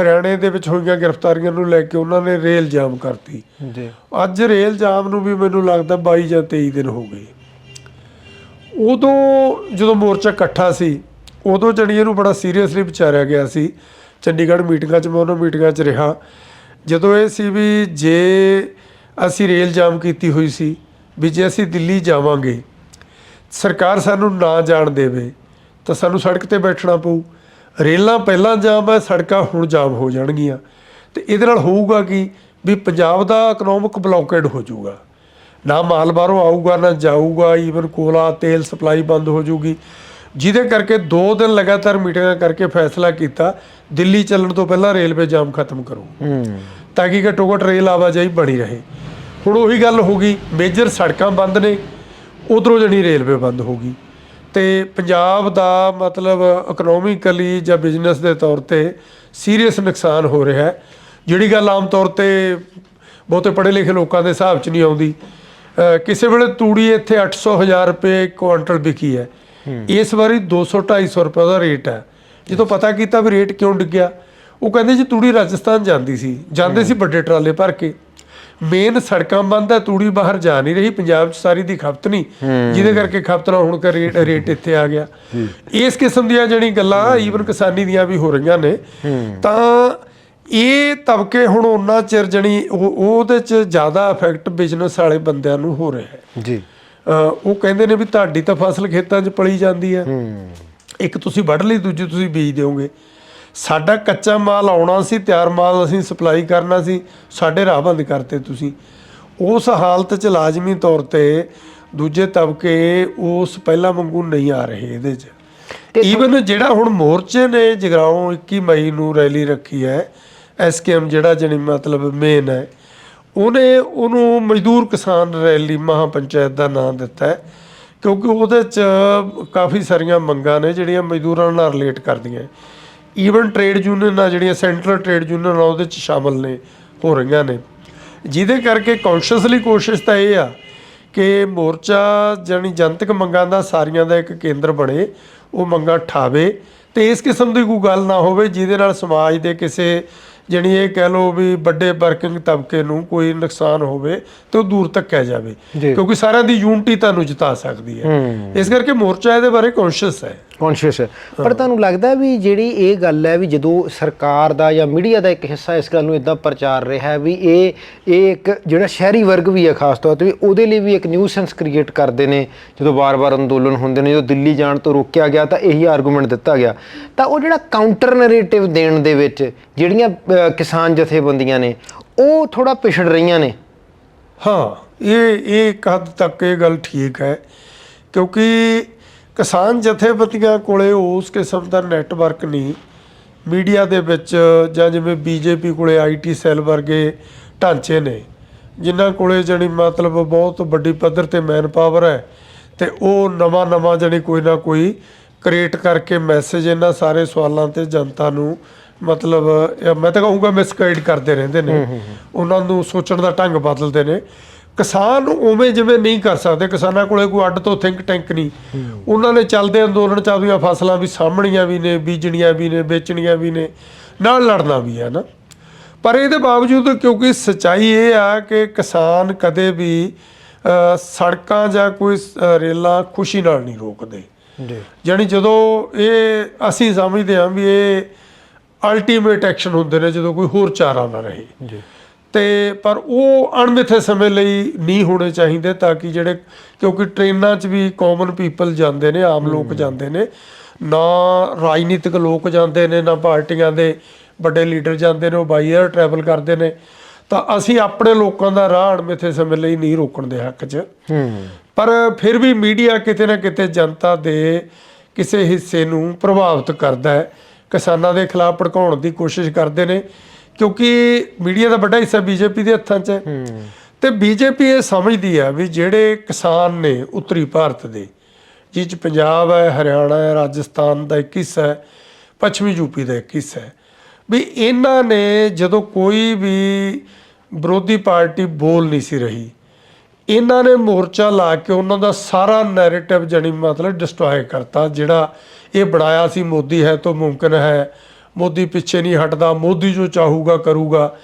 ਹਰਿਆਣੇ ਦੇ ਵਿੱਚ ਹੋਈਆਂ ਗ੍ਰਿਫਤਾਰੀਆਂ ਨੂੰ ਲੈ ਕੇ ਉਹਨਾਂ ਨੇ ਰੇਲ ਜਾਮ ਕਰਤੀ। ਜੀ। ਅੱਜ ਰੇਲ ਜਾਮ ਨੂੰ ਵੀ ਮੈਨੂੰ ਲੱਗਦਾ 22 ਜਾਂ 23 ਦਿਨ ਹੋ ਗਏ। ਉਦੋਂ ਜਦੋਂ ਮੋਰਚਾ ਇਕੱਠਾ ਸੀ ਉਦੋਂ ਜਣੀ ਇਹਨੂੰ ਬੜਾ ਸੀਰੀਅਸਲੀ ਵਿਚਾਰਿਆ ਗਿਆ ਸੀ। ਚੰਡੀਗੜ੍ਹ ਮੀਟਿੰਗਾਂ 'ਚ ਮੈਂ ਉਹਨਾਂ ਮੀਟਿੰਗਾਂ 'ਚ ਰਿਹਾ। ਜਦੋਂ ਇਹ ਸੀ ਵੀ ਜੇ ਅਸੀਂ ਰੇਲ ਜਾਮ ਕੀਤੀ ਹੋਈ ਸੀ ਵੀ ਜੇ ਅਸੀਂ ਦਿੱਲੀ ਜਾਵਾਂਗੇ ਸਰਕਾਰ ਸਾਨੂੰ ਨਾ ਜਾਣ ਦੇਵੇ ਤਾਂ ਸਾਨੂੰ ਸੜਕ ਤੇ ਬੈਠਣਾ ਪਊ। ਰੇਲਾਂ ਪਹਿਲਾਂ ਜਾਮ ਹੈ ਸੜਕਾਂ ਹੁਣ ਜਾਮ ਹੋ ਜਾਣਗੀਆਂ। ਤੇ ਇਹਦੇ ਨਾਲ ਹੋਊਗਾ ਕੀ? ਵੀ ਪੰਜਾਬ ਦਾ ਇਕਨੋਮਿਕ ਬਲੌਕੇਡ ਹੋ ਜਾਊਗਾ। ਨਾ ਮਾਲ ਬਾਹਰੋਂ ਆਊਗਾ ਨਾ ਜਾਊਗਾ ਈਵਨ ਕੋਲਾ ਤੇਲ ਸਪਲਾਈ ਬੰਦ ਹੋ ਜਾਊਗੀ। ਜਿਹਦੇ ਕਰਕੇ 2 ਦਿਨ ਲਗਾਤਾਰ ਮੀਟਿੰਗਾਂ ਕਰਕੇ ਫੈਸਲਾ ਕੀਤਾ ਦਿੱਲੀ ਚੱਲਣ ਤੋਂ ਪਹਿਲਾਂ ਰੇਲਵੇ ਜਾਮ ਖਤਮ ਕਰੋ। ਤਾਂ ਕਿ ਘੱਟੋ ਘੱਟ ਰੇਲ ਆਵਾਜਾਈ ਬਣੀ ਰਹੇ। ਹੁਣ ਉਹੀ ਗੱਲ ਹੋ ਗਈ ਮੇਜਰ ਸੜਕਾਂ ਬੰਦ ਨੇ ਉਧਰੋਂ ਜਣੀ ਰੇਲਵੇ ਬੰਦ ਹੋ ਗਈ। ਤੇ ਪੰਜਾਬ ਦਾ ਮਤਲਬ ਇਕਨੋਮਿਕਲੀ ਜਾਂ ਬਿਜ਼ਨਸ ਦੇ ਤੌਰ ਤੇ ਸੀਰੀਅਸ ਨੁਕਸਾਨ ਹੋ ਰਿਹਾ ਹੈ। ਜਿਹੜੀ ਗੱਲ ਆਮ ਤੌਰ ਤੇ ਬਹੁਤੇ ਪੜ੍ਹੇ ਲਿਖੇ ਲੋਕਾਂ ਦੇ ਹਿਸਾਬ 'ਚ ਨਹੀਂ ਆਉਂਦੀ ਕਿਸੇ ਵੇਲੇ ਤੂੜੀ ਇੱਥੇ 800 ਹਜ਼ਾਰ ਰੁਪਏ ਕੁਆਂਟਲ ਵਿਕੀ ਹੈ। ਇਸ ਵਾਰੀ 200 250 ਰੁਪਏ ਦਾ ਰੇਟ ਹੈ। ਜਦੋਂ ਪਤਾ ਕੀਤਾ ਵੀ ਰੇਟ ਕਿਉਂ ਡਿੱਗਿਆ ਉਹ ਕਹਿੰਦੇ ਜੀ ਤੂੜੀ ਰਾਜਸਥਾਨ ਜਾਂਦੀ ਸੀ ਜਾਂਦੇ ਸੀ ਵੱਡੇ ਟਰਾਲੇ ਭਰ ਕੇ। ਮੇਨ ਸੜਕਾਂ ਬੰਦ ਹੈ ਤੂੜੀ ਬਾਹਰ ਜਾ ਨਹੀਂ ਰਹੀ ਪੰਜਾਬ 'ਚ ਸਾਰੀ ਦੀ ਖਪਤ ਨਹੀਂ। ਜਿਹਦੇ ਕਰਕੇ ਖਪਤ ਨਾ ਹੋਣ ਕਰ ਰੇਟ ਇੱਥੇ ਆ ਗਿਆ। ਇਸ ਕਿਸਮ ਦੀਆਂ ਜਿਹੜੀ ਗੱਲਾਂ ਈਵਨ ਕਿਸਾਨੀ ਦੀਆਂ ਵੀ ਹੋ ਰਹੀਆਂ ਨੇ ਤਾਂ ਇਹ ਤਬਕੇ ਹੁਣ ਉਹਨਾਂ ਚਿਰ ਜਣੀ ਉਹ ਉਹਦੇ 'ਚ ਜ਼ਿਆਦਾ ਇਫੈਕਟ ਬਿਜ਼ਨਸ ਵਾਲੇ ਬੰਦਿਆਂ ਨੂੰ ਹੋ ਰਿਹਾ ਹੈ। ਜੀ। ਉਹ ਕਹਿੰਦੇ ਨੇ ਵੀ ਤੁਹਾਡੀ ਤਾਂ ਫਸਲ ਖੇਤਾਂ 'ਚ ਪਲੀ ਜਾਂਦੀ ਹੈ। ਇੱਕ ਤੁਸੀਂ ਵੱਢ ਲਈ ਦੂਜੀ ਤੁਸੀਂ ਬੀਜ ਦਿਓਗੇ। ਸਾਡਾ ਕੱਚਾ ਮਾਲ ਆਉਣਾ ਸੀ ਤਿਆਰ ਮਾਲ ਅਸੀਂ ਸਪਲਾਈ ਕਰਨਾ ਸੀ ਸਾਡੇ ਰਾਹ ਬੰਦ ਕਰਤੇ ਤੁਸੀਂ। ਉਸ ਹਾਲਤ 'ਚ ਲਾਜ਼ਮੀ ਤੌਰ ਤੇ ਦੂਜੇ ਤਬਕੇ ਉਸ ਪਹਿਲਾਂ ਵਾਂਗੂ ਨਹੀਂ ਆ ਰਹੇ ਇਹਦੇ 'ਚ। ਈਵਨ ਜਿਹੜਾ ਹੁਣ ਮੋਰਚੇ ਨੇ ਜਗਰਾਉਂ 21 ਮਈ ਨੂੰ ਰੈਲੀ ਰੱਖੀ ਹੈ ਐਸਕੇਐਮ ਜਿਹੜਾ ਜਣੀ ਮਤਲਬ ਮੇਨ ਹੈ ਉਹਨੇ ਉਹਨੂੰ ਮਜ਼ਦੂਰ ਕਿਸਾਨ ਰੈਲੀ ਮਹਾ ਪੰਚਾਇਤ ਦਾ ਨਾਮ ਦਿੱਤਾ ਹੈ ਕਿਉਂਕਿ ਉਹਦੇ 'ਚ ਕਾਫੀ ਸਾਰੀਆਂ ਮੰਗਾਂ ਨੇ ਜਿਹੜੀਆਂ ਮਜ਼ਦੂਰਾਂ ਨਾਲ ਰਿਲੇਟ ਕਰਦੀਆਂ ਈਵਨ ਟ੍ਰੇਡ ਯੂਨੀਅਨਾਂ ਜਿਹੜੀਆਂ ਸੈਂਟਰਲ ਟ੍ਰੇਡ ਯੂਨੀਅਨਾਂ ਉਹਦੇ 'ਚ ਸ਼ਾਮਲ ਨੇ ਹੋ ਰਹੀਆਂ ਨੇ। ਜਿਹਦੇ ਕਰਕੇ ਕੌਨਸ਼ੀਅਸਲੀ ਕੋਸ਼ਿਸ਼ ਤਾਂ ਇਹ ਆ ਕਿ ਮੋਰਚਾ ਜਾਣੀ ਜਨਤਕ ਮੰਗਾਂ ਦਾ ਸਾਰੀਆਂ ਦਾ ਇੱਕ ਕੇਂਦਰ ਬਣੇ ਉਹ ਮੰਗਾਂ ਠਾਵੇ ਤੇ ਇਸ ਕਿਸਮ ਦੀ ਕੋਈ ਗੱਲ ਨਾ ਹੋਵੇ ਜਿਹਦੇ ਨਾਲ ਸਮਾਜ ਦੇ ਕਿਸੇ ਜਾਣੀ ਇਹ ਕਹਿ ਲਓ ਵੀ ਵੱਡੇ ਵਰਕਿੰਗ ਤਬਕੇ ਨੂੰ ਕੋਈ ਨੁਕਸਾਨ ਹੋਵੇ ਤੇ ਉਹ ਦੂਰ ਤੱਕਿਆ ਜਾਵੇ। ਜੀ। ਕਿਉਂਕਿ ਸਾਰਿਆਂ ਦੀ ਯੂਨਿਟੀ ਤੁਹਾਨੂੰ ਜਿਤਾ ਸਕਦੀ ਹੈ। ਇਸ ਕਰਕੇ ਮੋਰਚਾ ਇਹਦੇ ਬਾਰੇ ਕੌਨਸ਼ੀਅਸ ਹੈ। ਕੌਨਸ਼ੀਅਸ ਹੈ। ਪਰ ਤੁਹਾਨੂੰ ਲੱਗਦਾ ਵੀ ਜਿਹੜੀ ਇਹ ਗੱਲ ਹੈ ਵੀ ਜਦੋਂ ਸਰਕਾਰ ਦਾ ਜਾਂ ਮੀਡੀਆ ਦਾ ਇੱਕ ਹਿੱਸਾ ਇਸ ਗੱਲ ਨੂੰ ਇਦਾਂ ਪ੍ਰਚਾਰ ਰਿਹਾ ਹੈ ਵੀ ਇਹ ਇਹ ਇੱਕ ਜਿਹੜਾ ਸ਼ਹਿਰੀ ਵਰਗ ਵੀ ਹੈ ਖਾਸ ਤੌਰ ਤੇ ਵੀ ਉਹਦੇ ਲਈ ਵੀ ਇੱਕ ਨਿਊਸੈਂਸ ਕ੍ਰੀਏਟ ਕਰਦੇ ਨੇ, ਜਦੋਂ ਵਾਰ-ਵਾਰ ਅੰਦੋਲਨ ਹੁੰਦੇ ਨੇ, ਜਦੋਂ ਦਿੱਲੀ ਜਾਣ ਤੋਂ ਰੋਕਿਆ ਗਿਆ ਤਾਂ ਇਹੀ ਆਰਗੂਮੈਂਟ ਦਿੱਤਾ ਗਿਆ। ਤਾਂ ਉਹ ਜਿਹੜਾ ਕਾਊਂਟਰ ਨੈਰੇਟਿਵ ਦੇਣ ਦੇ ਵਿੱਚ ਜਿਹੜੀਆਂ ਕਿਸਾਨ ਜਥੇਬੰਦੀਆਂ ਨੇ, ਉਹ ਥੋੜਾ ਪਿਛੜ ਰਹੀਆਂ ਨੇ। ਹਾਂ, ਇਹ ਇਹ ਇੱਕ ਹੱਦ ਤੱਕ ਇਹ ਗੱਲ ਠੀਕ ਹੈ, ਕਿਉਂਕਿ ਕਿਸਾਨ ਜਥੇਬੰਦੀਆਂ ਕੋਲੇ ਉਸ ਕਿਸਮ ਦਾ ਨੈਟਵਰਕ ਨਹੀਂ। ਮੀਡੀਆ ਦੇ ਵਿੱਚ ਜਾਂ ਜਿਵੇਂ ਬੀਜੇਪੀ ਕੋਲੇ ਆਈਟੀ ਸੈੱਲ ਵਰਗੇ ਢਾਂਚੇ ਨੇ ਜਿਨ੍ਹਾਂ ਕੋਲੇ ਜਿਹੜੀ ਮਤਲਬ ਬਹੁਤ ਵੱਡੀ ਪੱਧਰ ਤੇ ਮੈਨ ਪਾਵਰ ਹੈ ਤੇ ਉਹ ਨਵਾਂ ਨਵਾਂ ਜਿਹੜੀ ਕੋਈ ਨਾ ਕੋਈ ਕ੍ਰੀਏਟ ਕਰਕੇ ਮੈਸੇਜ ਇਹਨਾਂ ਸਾਰੇ ਸਵਾਲਾਂ ਤੇ ਜਨਤਾ ਨੂੰ ਮਤਲਬ ਮੈਂ ਤਾਂ ਕਹੂੰਗਾ ਮਿਸਗਾਈਡ ਕਰਦੇ ਰਹਿੰਦੇ ਨੇ। ਉਹਨਾਂ ਨੂੰ ਸੋਚਣ ਦਾ ਢੰਗ ਬਦਲਦੇ ਨੇ। ਕਿਸਾਨ ਉਵੇਂ ਜਿਵੇਂ ਨਹੀਂ ਕਰ ਸਕਦੇ ਕਿਸਾਨਾਂ ਕੋਲੇ ਕੋਈ ਅੱਡ ਤੋਂ ਥਿੰਕ ਟੈਂਕ ਨਹੀਂ। ਉਹਨਾਂ ਨੇ ਚੱਲਦੇ ਅੰਦੋਲਨ ਚ ਫਸਲਾਂ ਵੀ ਸਾਹਮਣੀਆਂ ਵੀ ਨੇ ਬੀਜਣੀਆਂ ਵੀ ਨੇ ਵੇਚਣੀਆਂ ਵੀ ਨੇ ਨਾਲ ਲੜਨਾ ਵੀ ਹੈ ਨਾ। ਪਰ ਇਹਦੇ ਬਾਵਜੂਦ ਕਿਉਂਕਿ ਸਚਾਈ ਇਹ ਆ ਕਿ ਕਿਸਾਨ ਕਦੇ ਵੀ ਸੜਕਾਂ ਜਾਂ ਕੋਈ ਰੇਲਾਂ ਖੁਸ਼ੀ ਨਾਲ ਨਹੀਂ ਰੋਕਦੇ। ਜੀ। ਜਾਣੀ ਜਦੋਂ ਇਹ ਅਸੀਂ ਸਮਝਦੇ ਹਾਂ ਵੀ ਇਹ ਅਲਟੀਮੇਟ ਐਕਸ਼ਨ ਹੁੰਦੇ ਨੇ ਜਦੋਂ ਕੋਈ ਹੋਰ ਚਾਰਾ ਨਾ ਰਹੇ। ਜੀ। ਤੇ ਪਰ ਉਹ ਅਣਮਿੱਥੇ ਸਮੇਂ ਲਈ ਨਹੀਂ ਹੋਣੇ ਚਾਹੀਦੇ ਤਾਂ ਕਿ ਜਿਹੜੇ ਕਿਉਂਕਿ ਟ੍ਰੇਨਾਂ 'ਚ ਵੀ ਕਾਮਨ ਪੀਪਲ ਜਾਂਦੇ ਨੇ ਆਮ ਲੋਕ ਜਾਂਦੇ ਨੇ। ਨਾ ਰਾਜਨੀਤਿਕ ਲੋਕ ਜਾਂਦੇ ਨੇ ਨਾ ਪਾਰਟੀਆਂ ਦੇ ਵੱਡੇ ਲੀਡਰ ਜਾਂਦੇ ਨੇ ਉਹ ਬਾਈ 에ਅਰ ਟਰੈਵਲ ਕਰਦੇ ਨੇ। ਤਾਂ ਅਸੀਂ ਆਪਣੇ ਲੋਕਾਂ ਦਾ ਰਾਹ ਅਣਮਿੱਥੇ ਸਮੇਂ ਲਈ ਨਹੀਂ ਰੋਕਣ ਦੇ ਹੱਕ 'ਚ। ਪਰ ਫਿਰ ਵੀ ਮੀਡੀਆ ਕਿਤੇ ਨਾ ਕਿਤੇ ਜਨਤਾ ਦੇ ਕਿਸੇ ਹਿੱਸੇ ਨੂੰ ਪ੍ਰਭਾਵਿਤ ਕਰਦਾ ਹੈ। ਕਿਸਾਨਾਂ ਦੇ ਖਿਲਾਫ ਭੜਕਾਉਣ ਦੀ ਕੋਸ਼ਿਸ਼ ਕਰਦੇ ਨੇ। ਕਿਉਂਕਿ ਮੀਡੀਆ ਦਾ ਵੱਡਾ ਹਿੱਸਾ ਬੀਜੇਪੀ ਦੇ ਹੱਥਾਂ 'ਚ ਹੈ। ਤੇ ਬੀਜੇਪੀ ਇਹ ਸਮਝਦੀ ਹੈ ਵੀ ਜਿਹੜੇ ਕਿਸਾਨ ਨੇ ਉੱਤਰੀ ਭਾਰਤ ਦੇ ਜਿਹ 'ਚ ਪੰਜਾਬ ਹੈ ਹਰਿਆਣਾ ਹੈ ਰਾਜਸਥਾਨ ਦਾ ਇੱਕ ਹਿੱਸਾ ਹੈ ਪੱਛਮੀ ਯੂਪੀ ਦਾ ਇੱਕ ਹਿੱਸਾ ਹੈ। ਵੀ ਇਹਨਾਂ ਨੇ ਜਦੋਂ ਕੋਈ ਵੀ ਵਿਰੋਧੀ ਪਾਰਟੀ ਬੋਲ ਨਹੀਂ ਸੀ ਰਹੀ ਇਹਨਾਂ ਨੇ ਮੋਰਚਾ ਲਾ ਕੇ ਉਹਨਾਂ ਦਾ ਸਾਰਾ ਨੈਰੇਟਿਵ ਜਣੀ ਮਤਲਬ ਡਿਸਟਰੋਏ ਕਰਤਾ ਜਿਹੜਾ ਇਹ ਬਣਾਇਆ ਸੀ ਮੋਦੀ ਹੈ ਤਾਂ ਮੁਮਕਿਨ ਹੈ ਮੋਦੀ ਪਿੱਛੇ ਨਹੀਂ ਹਟਦਾ ਮੋਦੀ ਜੋ ਚਾਹੂਗਾ ਕਰੂਗਾ।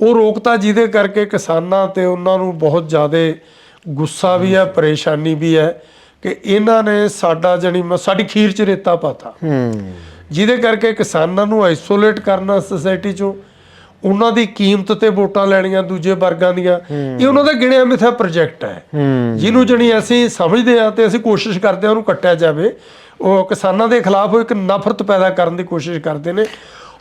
ਉਹ ਰੋਕਤਾ ਜਿਹਦੇ ਕਰਕੇ ਕਿਸਾਨਾਂ ਤੇ ਉਹਨਾਂ ਨੂੰ ਬਹੁਤ ਜ਼ਿਆਦਾ ਗੁੱਸਾ ਵੀ ਹੈ ਪਰੇਸ਼ਾਨੀ ਵੀ ਹੈ ਕਿ ਇਹਨਾਂ ਨੇ ਸਾਡਾ ਜਣੀ ਸਾਡੀ ਖੀਰ ਚ ਰੇਤਾ ਪਾਤਾ। ਹੂੰ। ਜਿਹਦੇ ਕਰਕੇ ਕਿਸਾਨਾਂ ਨੂੰ ਆਈਸੋਲੇਟ ਕਰਨਾ ਸੋਸਾਇਟੀ ਚੋਂ ਉਹਨਾਂ ਦੀ ਕੀਮਤ ਤੇ ਵੋਟਾਂ ਲੈਣੀਆਂ ਦੂਜੇ ਵਰਗਾਂ ਦੀਆਂ ਇਹ ਉਹਨਾਂ ਦਾ ਗਿਣਿਆ ਮਿਥਿਆ ਪ੍ਰੋਜੈਕਟ ਹੈ। ਹੂੰ। ਜਿਹਨੂੰ ਜਣੀ ਅਸੀਂ ਸਮਝਦੇ ਆ ਤੇ ਅਸੀਂ ਕੋਸ਼ਿਸ਼ ਕਰਦੇ ਆ ਉਹਨੂੰ ਕੱਟਿਆ ਜਾਵੇ। ਉਹ ਕਿਸਾਨਾਂ ਦੇ ਖਿਲਾਫ ਇੱਕ ਨਫ਼ਰਤ ਪੈਦਾ ਕਰਨ ਦੀ ਕੋਸ਼ਿਸ਼ ਕਰਦੇ ਨੇ।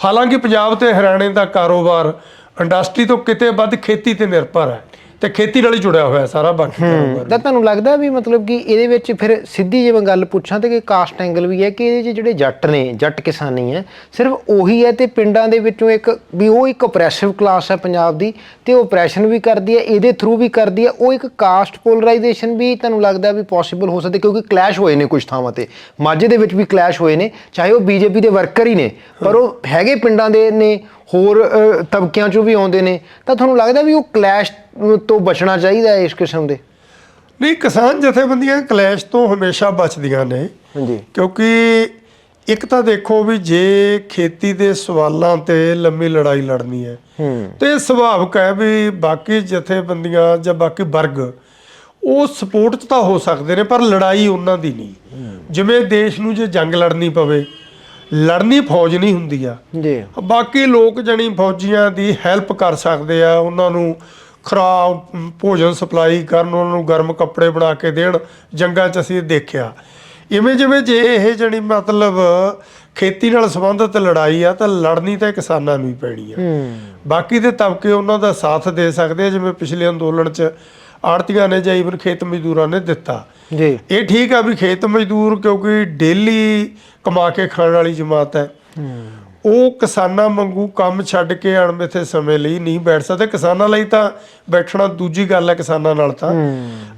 ਹਾਲਾਂਕਿ ਪੰਜਾਬ ਤੇ ਹਰਿਆਣੇ ਦਾ ਕਾਰੋਬਾਰ ਇੰਡਸਟਰੀ ਤੋਂ ਕਿਤੇ ਵੱਧ ਖੇਤੀ ਤੇ ਨਿਰਭਰ ਹੈ। ਤੇ ਖੇਤੀ ਨਾਲ ਹੀ ਜੁੜਿਆ ਹੋਇਆ ਸਾਰਾ ਬਾਕੀ ਕਾਰੋਬਾਰ ਤਾਂ ਤੁਹਾਨੂੰ ਲੱਗਦਾ ਵੀ ਮਤਲਬ ਕਿ ਇਹਦੇ ਵਿੱਚ ਫਿਰ ਸਿੱਧੀ ਜੇ ਮੈਂ ਗੱਲ ਪੁੱਛਾਂ ਤੇ ਕਿ ਕਾਸਟ ਐਂਗਲ ਵੀ ਹੈ ਕਿ ਇਹਦੇ 'ਚ ਜਿਹੜੇ ਜੱਟ ਨੇ ਜੱਟ ਕਿਸਾਨੀ ਹੈ ਸਿਰਫ ਉਹੀ ਹੈ ਤੇ ਪਿੰਡਾਂ ਦੇ ਵਿੱਚੋਂ ਇੱਕ ਵੀ ਉਹ ਇੱਕ ਓਪਰੈਸਿਵ ਕਲਾਸ ਹੈ ਪੰਜਾਬ ਦੀ ਤੇ ਓਪਰੈਸ਼ਨ ਵੀ ਕਰਦੀ ਹੈ ਇਹਦੇ ਥਰੂ ਵੀ ਕਰਦੀ ਹੈ ਉਹ ਇੱਕ ਕਾਸਟ ਪੋਲਰਾਈਜੇਸ਼ਨ ਵੀ ਤੁਹਾਨੂੰ ਲੱਗਦਾ ਵੀ ਪੋਸੀਬਲ ਹੋ ਸਕਦੀ ਕਿਉਂਕਿ ਕਲੈਸ਼ ਹੋਏ ਨੇ ਕੁਝ ਥਾਵਾਂ ਤੇ। ਮਾਝੇ ਦੇ ਵਿੱਚ ਵੀ ਕਲੈਸ਼ ਹੋਏ ਨੇ ਚਾਹੇ ਉਹ ਬੀਜੇਪੀ ਦੇ ਵਰਕਰ ਹੀ ਨੇ ਪਰ ਉਹ ਹੈਗੇ ਪਿੰਡਾਂ ਦੇ ਨੇ ਹੋਰ ਤਬਕਿਆਂ ਚੋਂ ਵੀ ਆਉਂਦੇ ਨੇ ਤਾਂ ਤੁਹਾਨੂੰ ਲੱਗਦਾ ਵੀ ਉਹ ਕਲੈਸ਼ ਤੋਂ ਬਚਣਾ ਚਾਹੀਦਾ ਹੈ ਇਸ ਕਿਸਮ ਦੇ? ਨਹੀਂ ਕਿਸਾਨ ਜਥੇਬੰਦੀਆਂ ਕਲੈਸ਼ ਤੋਂ ਹਮੇਸ਼ਾ ਬਚਦੀਆਂ ਨੇ। ਹਾਂਜੀ। ਕਿਉਂਕਿ ਇੱਕ ਤਾਂ ਦੇਖੋ ਵੀ ਜੇ ਖੇਤੀ ਦੇ ਸਵਾਲਾਂ ਤੇ ਲੰਮੀ ਲੜਾਈ ਲੜਨੀ ਹੈ ਹੂੰ। ਤੇ ਸੁਭਾਵਿਕ ਹੈ ਵੀ ਬਾਕੀ ਜਥੇਬੰਦੀਆਂ ਜਾਂ ਬਾਕੀ ਵਰਗ ਉਹ ਸਪੋਰਟ ਤਾਂ ਹੋ ਸਕਦੇ ਨੇ ਪਰ ਲੜਾਈ ਉਹਨਾਂ ਦੀ ਨਹੀਂ। ਜਿਵੇਂ ਦੇਸ਼ ਨੂੰ ਜੇ ਜੰਗ ਲੜਨੀ ਪਵੇ ਲੜਨੀ ਫੌਜ ਨਹੀਂ ਹੁੰਦੀ ਆ। ਜੀ। ਬਾਕੀ ਲੋਕ ਜਣੀ ਫੌਜੀਆਂ ਦੀ ਹੈਲਪ ਕਰ ਸਕਦੇ ਆ ਉਹਨਾਂ ਨੂੰ ਖਰਾਬ ਭੋਜਨ ਸਪਲਾਈ ਕਰਨ ਉਹਨਾਂ ਨੂੰ ਗਰਮ ਕੱਪੜੇ ਬਣਾ ਕੇ ਦੇਣ ਜੰਗਾਂ 'ਚ ਅਸੀਂ ਦੇਖਿਆ। ਇਵੇਂ ਜਿਵੇਂ ਜੇ ਇਹ ਜਣੀ ਮਤਲਬ ਖੇਤੀ ਨਾਲ ਸੰਬੰਧਿਤ ਲੜਾਈ ਆ ਤਾਂ ਲੜਨੀ ਤਾਂ ਕਿਸਾਨਾਂ ਨੂੰ ਹੀ ਪੈਣੀ ਆ। ਬਾਕੀ ਦੇ ਤਬਕੇ ਉਹਨਾਂ ਦਾ ਸਾਥ ਦੇ ਸਕਦੇ ਆ ਜਿਵੇਂ ਪਿਛਲੇ ਅੰਦੋਲਨ 'ਚ ਆੜਤੀਆਂ ਨੇ ਜਾਂ ਈਵਨ ਖੇਤ ਮਜ਼ਦੂਰਾਂ ਨੇ ਦਿੱਤਾ। ਜੀ। ਇਹ ਠੀਕ ਆ ਵੀ ਖੇਤ ਮਜ਼ਦੂਰ ਕਿਉਂਕਿ ਡੇਲੀ ਕਮਾ ਕੇ ਖਾਣ ਵਾਲੀ ਜਮਾਤ ਹੈ। ਉਹ ਕਿਸਾਨਾਂ ਵਾਂਗੂ ਕੰਮ ਛੱਡ ਕੇ ਅਣਮਿੱਥੇ ਸਮੇਂ ਲਈ ਨਹੀਂ ਬੈਠ ਸਕਦੇ। ਕਿਸਾਨਾਂ ਲਈ ਤਾਂ ਬੈਠਣਾ ਦੂਜੀ ਗੱਲ ਹੈ ਕਿਸਾਨਾਂ ਨਾਲ ਤਾਂ।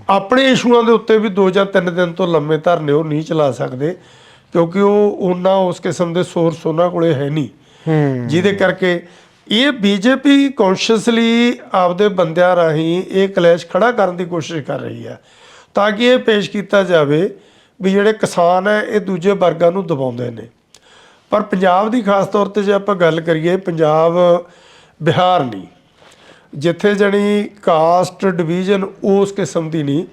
ਆਪਣੇ ਇਸ਼ੂਆਂ ਦੇ ਉੱਤੇ ਵੀ 2 ਜਾਂ 3 ਦਿਨ ਤੋਂ ਲੰਮੇ ਧਰਨੇ ਉਹ ਨਹੀਂ ਚਲਾ ਸਕਦੇ। ਕਿਉਂਕਿ ਉਹ ਉਹਨਾਂ ਉਸ ਕਿਸਮ ਦੇ ਸੋਰਸ ਉਹਨਾਂ ਕੋਲੇ ਹੈ ਨਹੀਂ। ਜਿਹਦੇ ਕਰਕੇ ਇਹ ਬੀਜੇਪੀ ਕੌਨਸ਼ੀਅਸਲੀ ਆਪਦੇ ਬੰਦਿਆਂ ਰਾਹੀਂ ਇਹ ਕਲੈਸ਼ ਖੜਾ ਕਰਨ ਦੀ ਕੋਸ਼ਿਸ਼ ਕਰ ਰਹੀ ਹੈ ਤਾਂ ਕਿ ਇਹ ਪੇਸ਼ ਕੀਤਾ ਜਾਵੇ ਵੀ ਜਿਹੜੇ ਕਿਸਾਨ ਹੈ, ਇਹ ਦੂਜੇ ਵਰਗਾਂ ਨੂੰ ਦਬਾਉਂਦੇ ਨੇ। ਪਰ ਪੰਜਾਬ ਦੀ ਖਾਸ ਤੌਰ ਤੇ ਜੇ ਆਪਾਂ ਗੱਲ ਕਰੀਏ, ਪੰਜਾਬ ਬਿਹਾਰ ਨਹੀਂ। ਜਿੱਥੇ ਜਣੀ ਕਾਸਟ ਡਿਵੀਜ਼ਨ ਉਸ ਕਿਸਮ ਦੀ ਨਹੀਂ,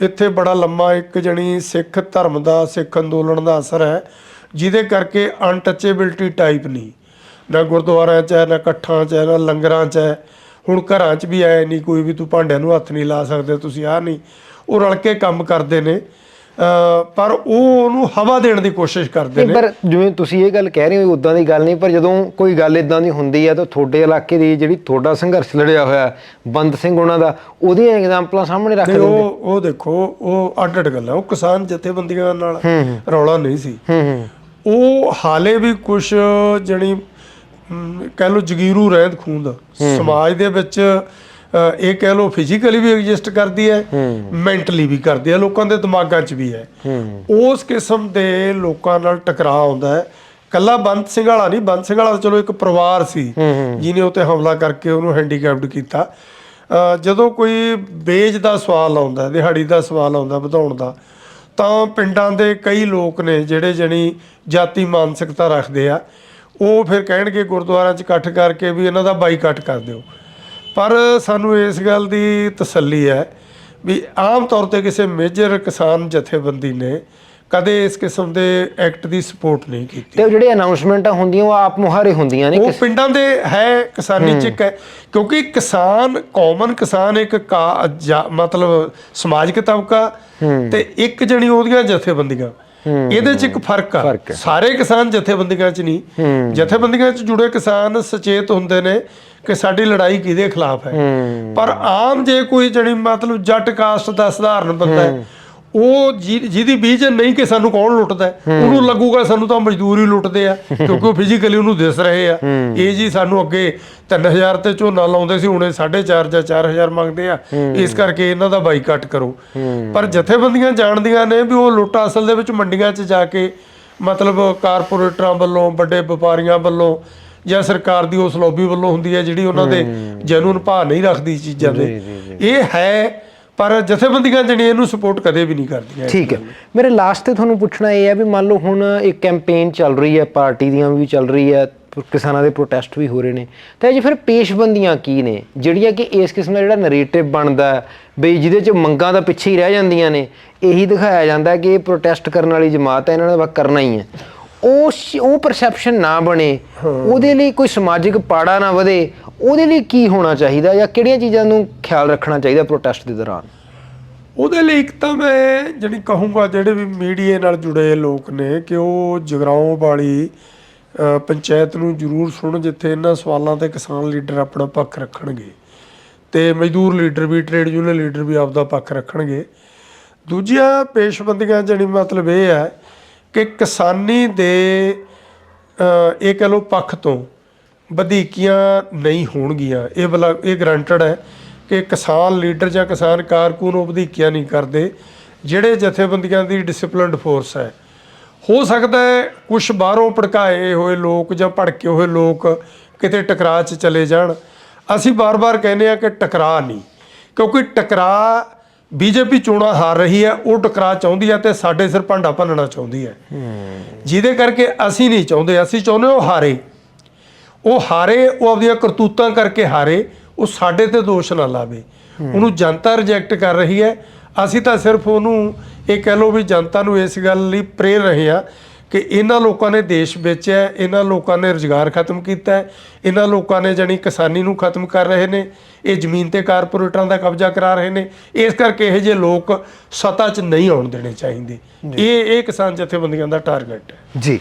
ਇੱਥੇ ਬੜਾ ਲੰਮਾ ਇੱਕ ਜਣੀ ਸਿੱਖ ਧਰਮ ਦਾ, ਸਿੱਖ ਅੰਦੋਲਨ ਦਾ ਅਸਰ ਹੈ, ਜਿਹਦੇ ਕਰਕੇ ਅਨਟੱਚੇਬਿਲਟੀ ਟਾਈਪ ਨਹੀਂ। ਨਾ ਗੁਰਦੁਆਰਿਆਂ 'ਚ ਹੈ ਨਾ ਇਕੱਠਾਂ 'ਚ ਹੈ ਨਾ ਲੰਗਰਾਂ 'ਚ ਹੈ। ਹੁਣ ਘਰਾਂ 'ਚ ਵੀ ਆਏ ਨਹੀਂ ਕੋਈ ਵੀ ਤੂੰ ਭਾਂਡਿਆਂ ਨੂੰ ਹੱਥ ਨਹੀਂ ਲਾ ਸਕਦੇ ਤੁਸੀਂ ਆਹ ਨਹੀਂ ਉਹ ਰਲ ਕੇ ਕੰਮ ਕਰਦੇ ਨੇ। ਪਰ ਉਹ ਉਹਨੂੰ ਹਵਾ ਦੇਣ ਦੀ ਕੋਸ਼ਿਸ਼ ਕਰਦੇ ਨੇ। ਪਰ ਜਿਵੇਂ ਤੁਸੀਂ ਇਹ ਗੱਲ ਕਹਿ ਰਹੇ ਹੋ ਉਦਾਂ ਦੀ ਗੱਲ ਨਹੀਂ ਪਰ ਜਦੋਂ ਕੋਈ ਗੱਲ ਇਦਾਂ ਦੀ ਹੁੰਦੀ ਹੈ ਤਾਂ ਤੁਹਾਡੇ ਇਲਾਕੇ ਦੀ ਜਿਹੜੀ ਤੁਹਾਡਾ ਸੰਘਰਸ਼ ਲੜਿਆ ਹੋਇਆ ਹੈ, ਬੰਦ ਸਿੰਘ ਉਹਨਾਂ ਦਾ ਉਹਦੀਆਂ ਐਗਜ਼ਾਮਪਲਾਂ ਸਾਹਮਣੇ ਰੱਖ ਦਿੰਦੇ ਉਹ ਉਹ ਦੇਖੋ ਉਹ ਅੱਡ ਅੱਡ ਗੱਲਾਂ। ਉਹ ਕਿਸਾਨ ਜਥੇਬੰਦੀਆਂ ਨਾਲ ਰੌਲਾ ਨਹੀਂ ਸੀ। ਹੂੰ ਹੂੰ। ਉਹ ਹਾਲੇ ਵੀ ਕੁਝ ਜਣੀ ਕਹਿ ਲੋ ਜਗੀਰੂ ਰਹਿੰਦ ਖੂੰਦ। ਸਮਾਜ ਦੇ ਵਿੱਚ ਇਹ ਕਹਿ ਲੋ ਫਿਜ਼ੀਕਲੀ ਵੀ ਐਗਜ਼ਿਸਟ ਕਰਦੀ ਹੈ ਮੈਂਟਲੀ ਵੀ ਕਰਦੀ ਹੈ ਲੋਕਾਂ ਦੇ ਦਿਮਾਗਾਂ 'ਚ ਵੀ ਹੈ। ਉਸ ਕਿਸਮ ਦੇ ਲੋਕਾਂ ਨਾਲ ਟਕਰਾਅ ਆਉਂਦਾ ਹੈ। ਕੱਲਾ ਬੰਦ ਸਿੰਘ ਵਾਲਾ ਨਹੀਂ ਬੰਦ ਸਿੰਘ ਵਾਲਾ ਚਲੋ ਇੱਕ ਪਰਿਵਾਰ ਸੀ ਜਿਹਨੇ ਉਤੇ ਹਮਲਾ ਕਰਕੇ ਉਹਨੂੰ ਹੈਂਡੀਕੈਪਡ ਕੀਤਾ। ਜਦੋਂ ਕੋਈ ਵੇਜ ਦਾ ਸਵਾਲ ਆਉਂਦਾ ਦਿਹਾੜੀ ਦਾ ਸਵਾਲ ਆਉਂਦਾ ਵਧਾਉਣ ਦਾ ਤਾਂ ਪਿੰਡਾਂ ਦੇ ਕਈ ਲੋਕ ਨੇ ਜਿਹੜੇ ਜਣੀ ਜਾਤੀ ਮਾਨਸਿਕਤਾ ਰੱਖਦੇ ਆ। ਉਹ ਫਿਰ ਕਹਿਣਗੇ ਗੁਰਦੁਆਰਿਆਂ 'ਚ ਇਕੱਠ ਕਰਕੇ ਵੀ ਇਹਨਾਂ ਦਾ ਬਾਈਕਾਟ ਕਰ ਦਿਓ। ਪਰ ਸਾਨੂੰ ਇਸ ਗੱਲ ਦੀ ਤਸੱਲੀ ਹੈ ਵੀ ਆਮ ਤੌਰ ਤੇ ਕਿਸੇ ਮੇਜਰ ਕਿਸਾਨ ਜਥੇਬੰਦੀ ਨੇ ਕਦੇ ਇਸ ਕਿਸਮ ਦੇ ਐਕਟ ਦੀ ਸਪੋਰਟ ਨਹੀਂ ਕੀਤੀ। ਤੇ ਉਹ ਜਿਹੜੇ ਅਨਾਉਂਸਮੈਂਟਾਂ ਹੁੰਦੀਆਂ ਉਹ ਆਪ ਮੁਹਾਰੇ ਹੁੰਦੀਆਂ ਨੇ ਉਹ ਪਿੰਡਾਂ ਦੇ ਹੈ ਕਿਸਾਨੀ ਚ ਕਿਉਂਕਿ ਕਿਸਾਨ ਕਾਮਨ ਕਿਸਾਨ ਇੱਕ ਮਤਲਬ ਸਮਾਜਿਕ ਤਬਕਾ ਤੇ ਇੱਕ ਜਣੀ ਉਹਦੀਆਂ ਜਥੇਬੰਦੀਆਂ। ਇਹਦੇ ਚ ਇੱਕ ਫ਼ਰਕ ਆ। ਸਾਰੇ ਕਿਸਾਨ ਜਥੇਬੰਦੀਆਂ ਚ ਨਹੀਂ। ਜਥੇਬੰਦੀਆਂ ਚ ਜੁੜੇ ਕਿਸਾਨ ਸੁਚੇਤ ਹੁੰਦੇ ਨੇ ਕਿ ਸਾਡੀ ਲੜਾਈ ਕਿਹਦੇ ਖਿਲਾਫ ਹੈ। ਪਰ ਆਮ ਜੇ ਕੋਈ ਜਣੀ ਮਤਲਬ ਜੱਟ ਕਾਸਟ ਦਾ ਸਧਾਰਨ ਬੰਦਾ ਹੈ। ਉਹ ਜਿਹਦੀ ਵਿਜ਼ਨ ਨਹੀਂ ਕਿ ਸਾਨੂੰ ਕੌਣ ਲੁੱਟਦਾ ਉਹਨੂੰ ਲੱਗੂਗਾ ਸਾਨੂੰ ਤਾਂ ਮਜ਼ਦੂਰ ਹੀ ਲੁੱਟਦੇ ਆ ਕਿਉਂਕਿ ਉਹ ਫਿਜ਼ੀਕਲੀ ਉਹਨੂੰ ਦਿਸ ਰਹੇ ਆ। ਇਹ ਜੀ ਸਾਨੂੰ ਅੱਗੇ 3000 ਤੇ ਝੋਨਾ ਲਾਉਂਦੇ ਸੀ ਹੁਣੇ 4.5 ਜਾਂ 4000 ਮੰਗਦੇ ਆ। ਇਸ ਕਰਕੇ ਇਹਨਾਂ ਦਾ ਬਾਈਕਾਟ ਕਰੋ। ਪਰ ਜਥੇਬੰਦੀਆਂ ਜਾਣਦੀਆਂ ਨੇ ਵੀ ਉਹ ਲੁੱਟ ਅਸਲ ਦੇ ਵਿੱਚ ਮੰਡੀਆਂ 'ਚ ਜਾ ਕੇ ਮਤਲਬ ਕਾਰਪੋਰੇਟਰਾਂ ਵੱਲੋਂ ਵੱਡੇ ਵਪਾਰੀਆਂ ਵੱਲੋਂ ਜਾਂ ਸਰਕਾਰ ਦੀ ਉਸ ਲੌਬੀ ਵੱਲੋਂ ਹੁੰਦੀ ਹੈ ਜਿਹੜੀ ਉਹਨਾਂ ਦੇ ਜੈਨੂਨ ਭਾਅ ਨਹੀਂ ਰੱਖਦੀ ਚੀਜ਼ਾਂ ਦੇ। ਇਹ ਹੈ ਪਰ ਜਥੇਬੰਦੀਆਂ ਜਿਹੜੀਆਂ ਇਹਨੂੰ ਸਪੋਰਟ ਕਦੇ ਵੀ ਨਹੀਂ ਕਰਦੀਆਂ ਠੀਕ ਹੈ। ਮੇਰੇ ਲਾਸਟ ਤੇ ਤੁਹਾਨੂੰ ਪੁੱਛਣਾ ਇਹ ਹੈ ਵੀ ਮੰਨ ਲਓ ਹੁਣ ਇੱਕ ਕੈਂਪੇਨ ਚੱਲ ਰਹੀ ਹੈ ਪਾਰਟੀ ਦੀਆਂ ਵੀ ਚੱਲ ਰਹੀ ਹੈ ਕਿਸਾਨਾਂ ਦੇ ਪ੍ਰੋਟੈਸਟ ਵੀ ਹੋ ਰਹੇ ਨੇ। ਤਾਂ 'ਚ ਫਿਰ ਪੇਸ਼ਬੰਦੀਆਂ ਕੀ ਨੇ? ਜਿਹੜੀਆਂ ਕਿ ਇਸ ਕਿਸਮ ਦਾ ਜਿਹੜਾ ਨੈਰੇਟਿਵ ਬਣਦਾ ਬਈ ਜਿਹਦੇ 'ਚ ਮੰਗਾਂ ਤਾਂ ਪਿੱਛੇ ਹੀ ਰਹਿ ਜਾਂਦੀਆਂ ਨੇ ਇਹੀ ਦਿਖਾਇਆ ਜਾਂਦਾ ਕਿ ਇਹ ਪ੍ਰੋਟੈਸਟ ਕਰਨ ਵਾਲੀ ਜਮਾਤ ਹੈ ਇਹਨਾਂ ਨੇ ਬਸ ਕਰਨਾ ਹੀ ਹੈ। ਉਹ ਉਹ ਪਰਸੈਪਸ਼ਨ ਨਾ ਬਣੇ ਉਹਦੇ ਲਈ ਕੋਈ ਸਮਾਜਿਕ ਪਾੜਾ ਨਾ ਵਧੇ ਉਹਦੇ ਲਈ ਕੀ ਹੋਣਾ ਚਾਹੀਦਾ ਜਾਂ ਕਿਹੜੀਆਂ ਚੀਜ਼ਾਂ ਨੂੰ ਖਿਆਲ ਰੱਖਣਾ ਚਾਹੀਦਾ ਪ੍ਰੋਟੈਸਟ ਦੇ ਦੌਰਾਨ? ਉਹਦੇ ਲਈ ਇੱਕ ਤਾਂ ਮੈਂ ਜਿਹੜੀ ਕਹੂੰਗਾ ਜਿਹੜੇ ਵੀ ਮੀਡੀਆ ਨਾਲ ਜੁੜੇ ਲੋਕ ਨੇ ਕਿ ਉਹ ਜਗਰਾਉਂ ਵਾਲੀ ਪੰਚਾਇਤ ਨੂੰ ਜ਼ਰੂਰ ਸੁਣ ਜਿੱਥੇ ਇਹਨਾਂ ਸਵਾਲਾਂ ਤੇ ਕਿਸਾਨ ਲੀਡਰ ਆਪਣਾ ਪੱਖ ਰੱਖਣਗੇ ਤੇ ਮਜ਼ਦੂਰ ਲੀਡਰ ਵੀ ਟ੍ਰੇਡ ਯੂਨੀਅਨ ਲੀਡਰ ਵੀ ਆਪਦਾ ਪੱਖ ਰੱਖਣਗੇ। ਦੂਜੀਆਂ ਪੇਸ਼ਬੰਦੀਆਂ ਜਿਹੜੀ ਮਤਲਬ ਇਹ ਹੈ ਕਿ ਕਿਸਾਨੀ ਦੇ ਇਹ ਕਹ ਲਓ ਪੱਖ ਤੋਂ ਵਧੀਕੀਆਂ ਨਹੀਂ ਹੋਣਗੀਆਂ। ਇਹ ਬਲਾ ਇਹ ਗਰੰਟਡ ਹੈ ਕਿ ਕਿਸਾਨ ਲੀਡਰ ਜਾਂ ਕਿਸਾਨ ਕਾਰਕੁਨ ਉਹ ਵਧੀਕੀਆਂ ਨਹੀਂ ਕਰਦੇ ਜਿਹੜੇ ਜਥੇਬੰਦੀਆਂ ਦੀ ਡਿਸਪਲਿਨਡ ਫੋਰਸ ਹੈ। ਹੋ ਸਕਦਾ ਹੈ ਕੁਝ ਬਾਹਰੋਂ ਭੜਕਾਏ ਹੋਏ ਲੋਕ ਜਾਂ ਭੜਕੇ ਹੋਏ ਲੋਕ ਕਿਤੇ ਟਕਰਾਅ 'ਚ ਚਲੇ ਜਾਣ। ਅਸੀਂ ਬਾਰ-ਬਾਰ ਕਹਿੰਦੇ ਆ ਕਿ ਟਕਰਾਅ ਨਹੀਂ ਕਿਉਂਕਿ ਟਕਰਾਅ ਬੀਜੇਪੀ ਚੋਣਾਂ ਹਾਰ ਰਹੀ ਹੈ ਉਹ ਟਕਰਾਅ ਚਾਹੁੰਦੀ ਹੈ ਤੇ ਸਾਡੇ ਸਿਰ ਭਾਂਡਾ ਭੰਨਣਾ ਚਾਹੁੰਦੀ ਹੈ। ਜਿਹਦੇ ਕਰਕੇ ਅਸੀਂ ਨਹੀਂ ਚਾਹੁੰਦੇ ਅਸੀਂ ਚਾਹੁੰਦੇ ਉਹ ਹਾਰੇ। ਉਹ ਹਾਰੇ ਉਹ ਆਪਣੀਆਂ ਕਰਤੂਤਾਂ ਕਰਕੇ ਹਾਰੇ ਉਹ ਸਾਡੇ ਤੇ ਦੋਸ਼ ਨਾ ਲਾਵੇ। ਉਹਨੂੰ ਜਨਤਾ ਰਿਜੈਕਟ ਕਰ ਰਹੀ ਹੈ। ਅਸੀਂ ਤਾਂ ਸਿਰਫ ਉਹਨੂੰ ਇਹ ਕਹਿ ਲਓ ਵੀ ਜਨਤਾ ਨੂੰ ਇਸ ਗੱਲ ਲਈ ਪ੍ਰੇਰ ਰਹੇ ਆ ਕਿ ਇਹਨਾਂ ਲੋਕਾਂ ਨੇ ਦੇਸ਼ ਵੇਚਿਆ ਇਹਨਾਂ ਲੋਕਾਂ ਨੇ ਰੁਜ਼ਗਾਰ ਖਤਮ ਕੀਤਾ ਇਹਨਾਂ ਲੋਕਾਂ ਨੇ ਜਾਣੀ ਕਿਸਾਨੀ ਨੂੰ ਖਤਮ ਕਰ ਰਹੇ ਨੇ ਇਹ ਜ਼ਮੀਨ ਤੇ ਕਾਰਪੋਰੇਟਰਾਂ ਦਾ ਕਬਜ਼ਾ ਕਰਾ ਰਹੇ ਨੇ। ਇਸ ਕਰਕੇ ਇਹ ਜਿਹੇ ਲੋਕ ਸੱਤਾ 'ਚ ਨਹੀਂ ਆਉਣ ਦੇਣੇ ਚਾਹੀਦੇ। ਇਹ ਇਹ ਕਿਸਾਨ ਜਥੇਬੰਦੀਆਂ ਦਾ ਟਾਰਗੇਟ ਹੈ। ਜੀ।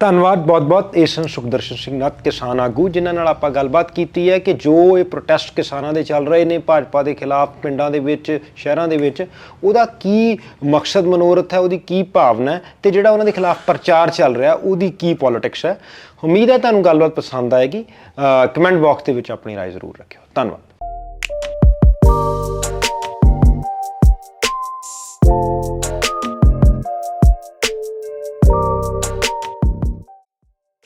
ਧੰਨਵਾਦ ਬਹੁਤ-ਬਹੁਤ ਏਸਨ ਸੁਖਦਰਸ਼ਨ ਸਿੰਘ ਨੱਤ ਕਿਸਾਨ ਆਗੂ ਜਿਨ੍ਹਾਂ ਨਾਲ ਆਪਾਂ ਗੱਲਬਾਤ ਕੀਤੀ ਹੈ ਕਿ ਜੋ ਇਹ ਪ੍ਰੋਟੈਸਟ ਕਿਸਾਨਾਂ ਦੇ ਚੱਲ ਰਹੇ ਨੇ ਭਾਜਪਾ ਦੇ ਖਿਲਾਫ ਪਿੰਡਾਂ ਦੇ ਵਿੱਚ ਸ਼ਹਿਰਾਂ ਦੇ ਵਿੱਚ ਉਹਦਾ ਕੀ ਮਕਸਦ ਮਨੋਰਥ ਹੈ ਉਹਦੀ ਕੀ ਭਾਵਨਾ ਹੈ ਤੇ ਜਿਹੜਾ ਉਹਨਾਂ ਦੇ ਖਿਲਾਫ ਪ੍ਰਚਾਰ ਚੱਲ ਰਿਹਾ ਉਹਦੀ ਕੀ ਪੋਲਿਟਿਕਸ ਹੈ ਉਮੀਦ ਹੈ ਤੁਹਾਨੂੰ ਗੱਲਬਾਤ ਪਸੰਦ ਆਏਗੀ ਕਮੈਂਟ ਬਾਕਸ ਦੇ ਵਿੱਚ ਆਪਣੀ رائے ਜ਼ਰੂਰ ਰੱਖਿਓ ਧੰਨਵਾਦ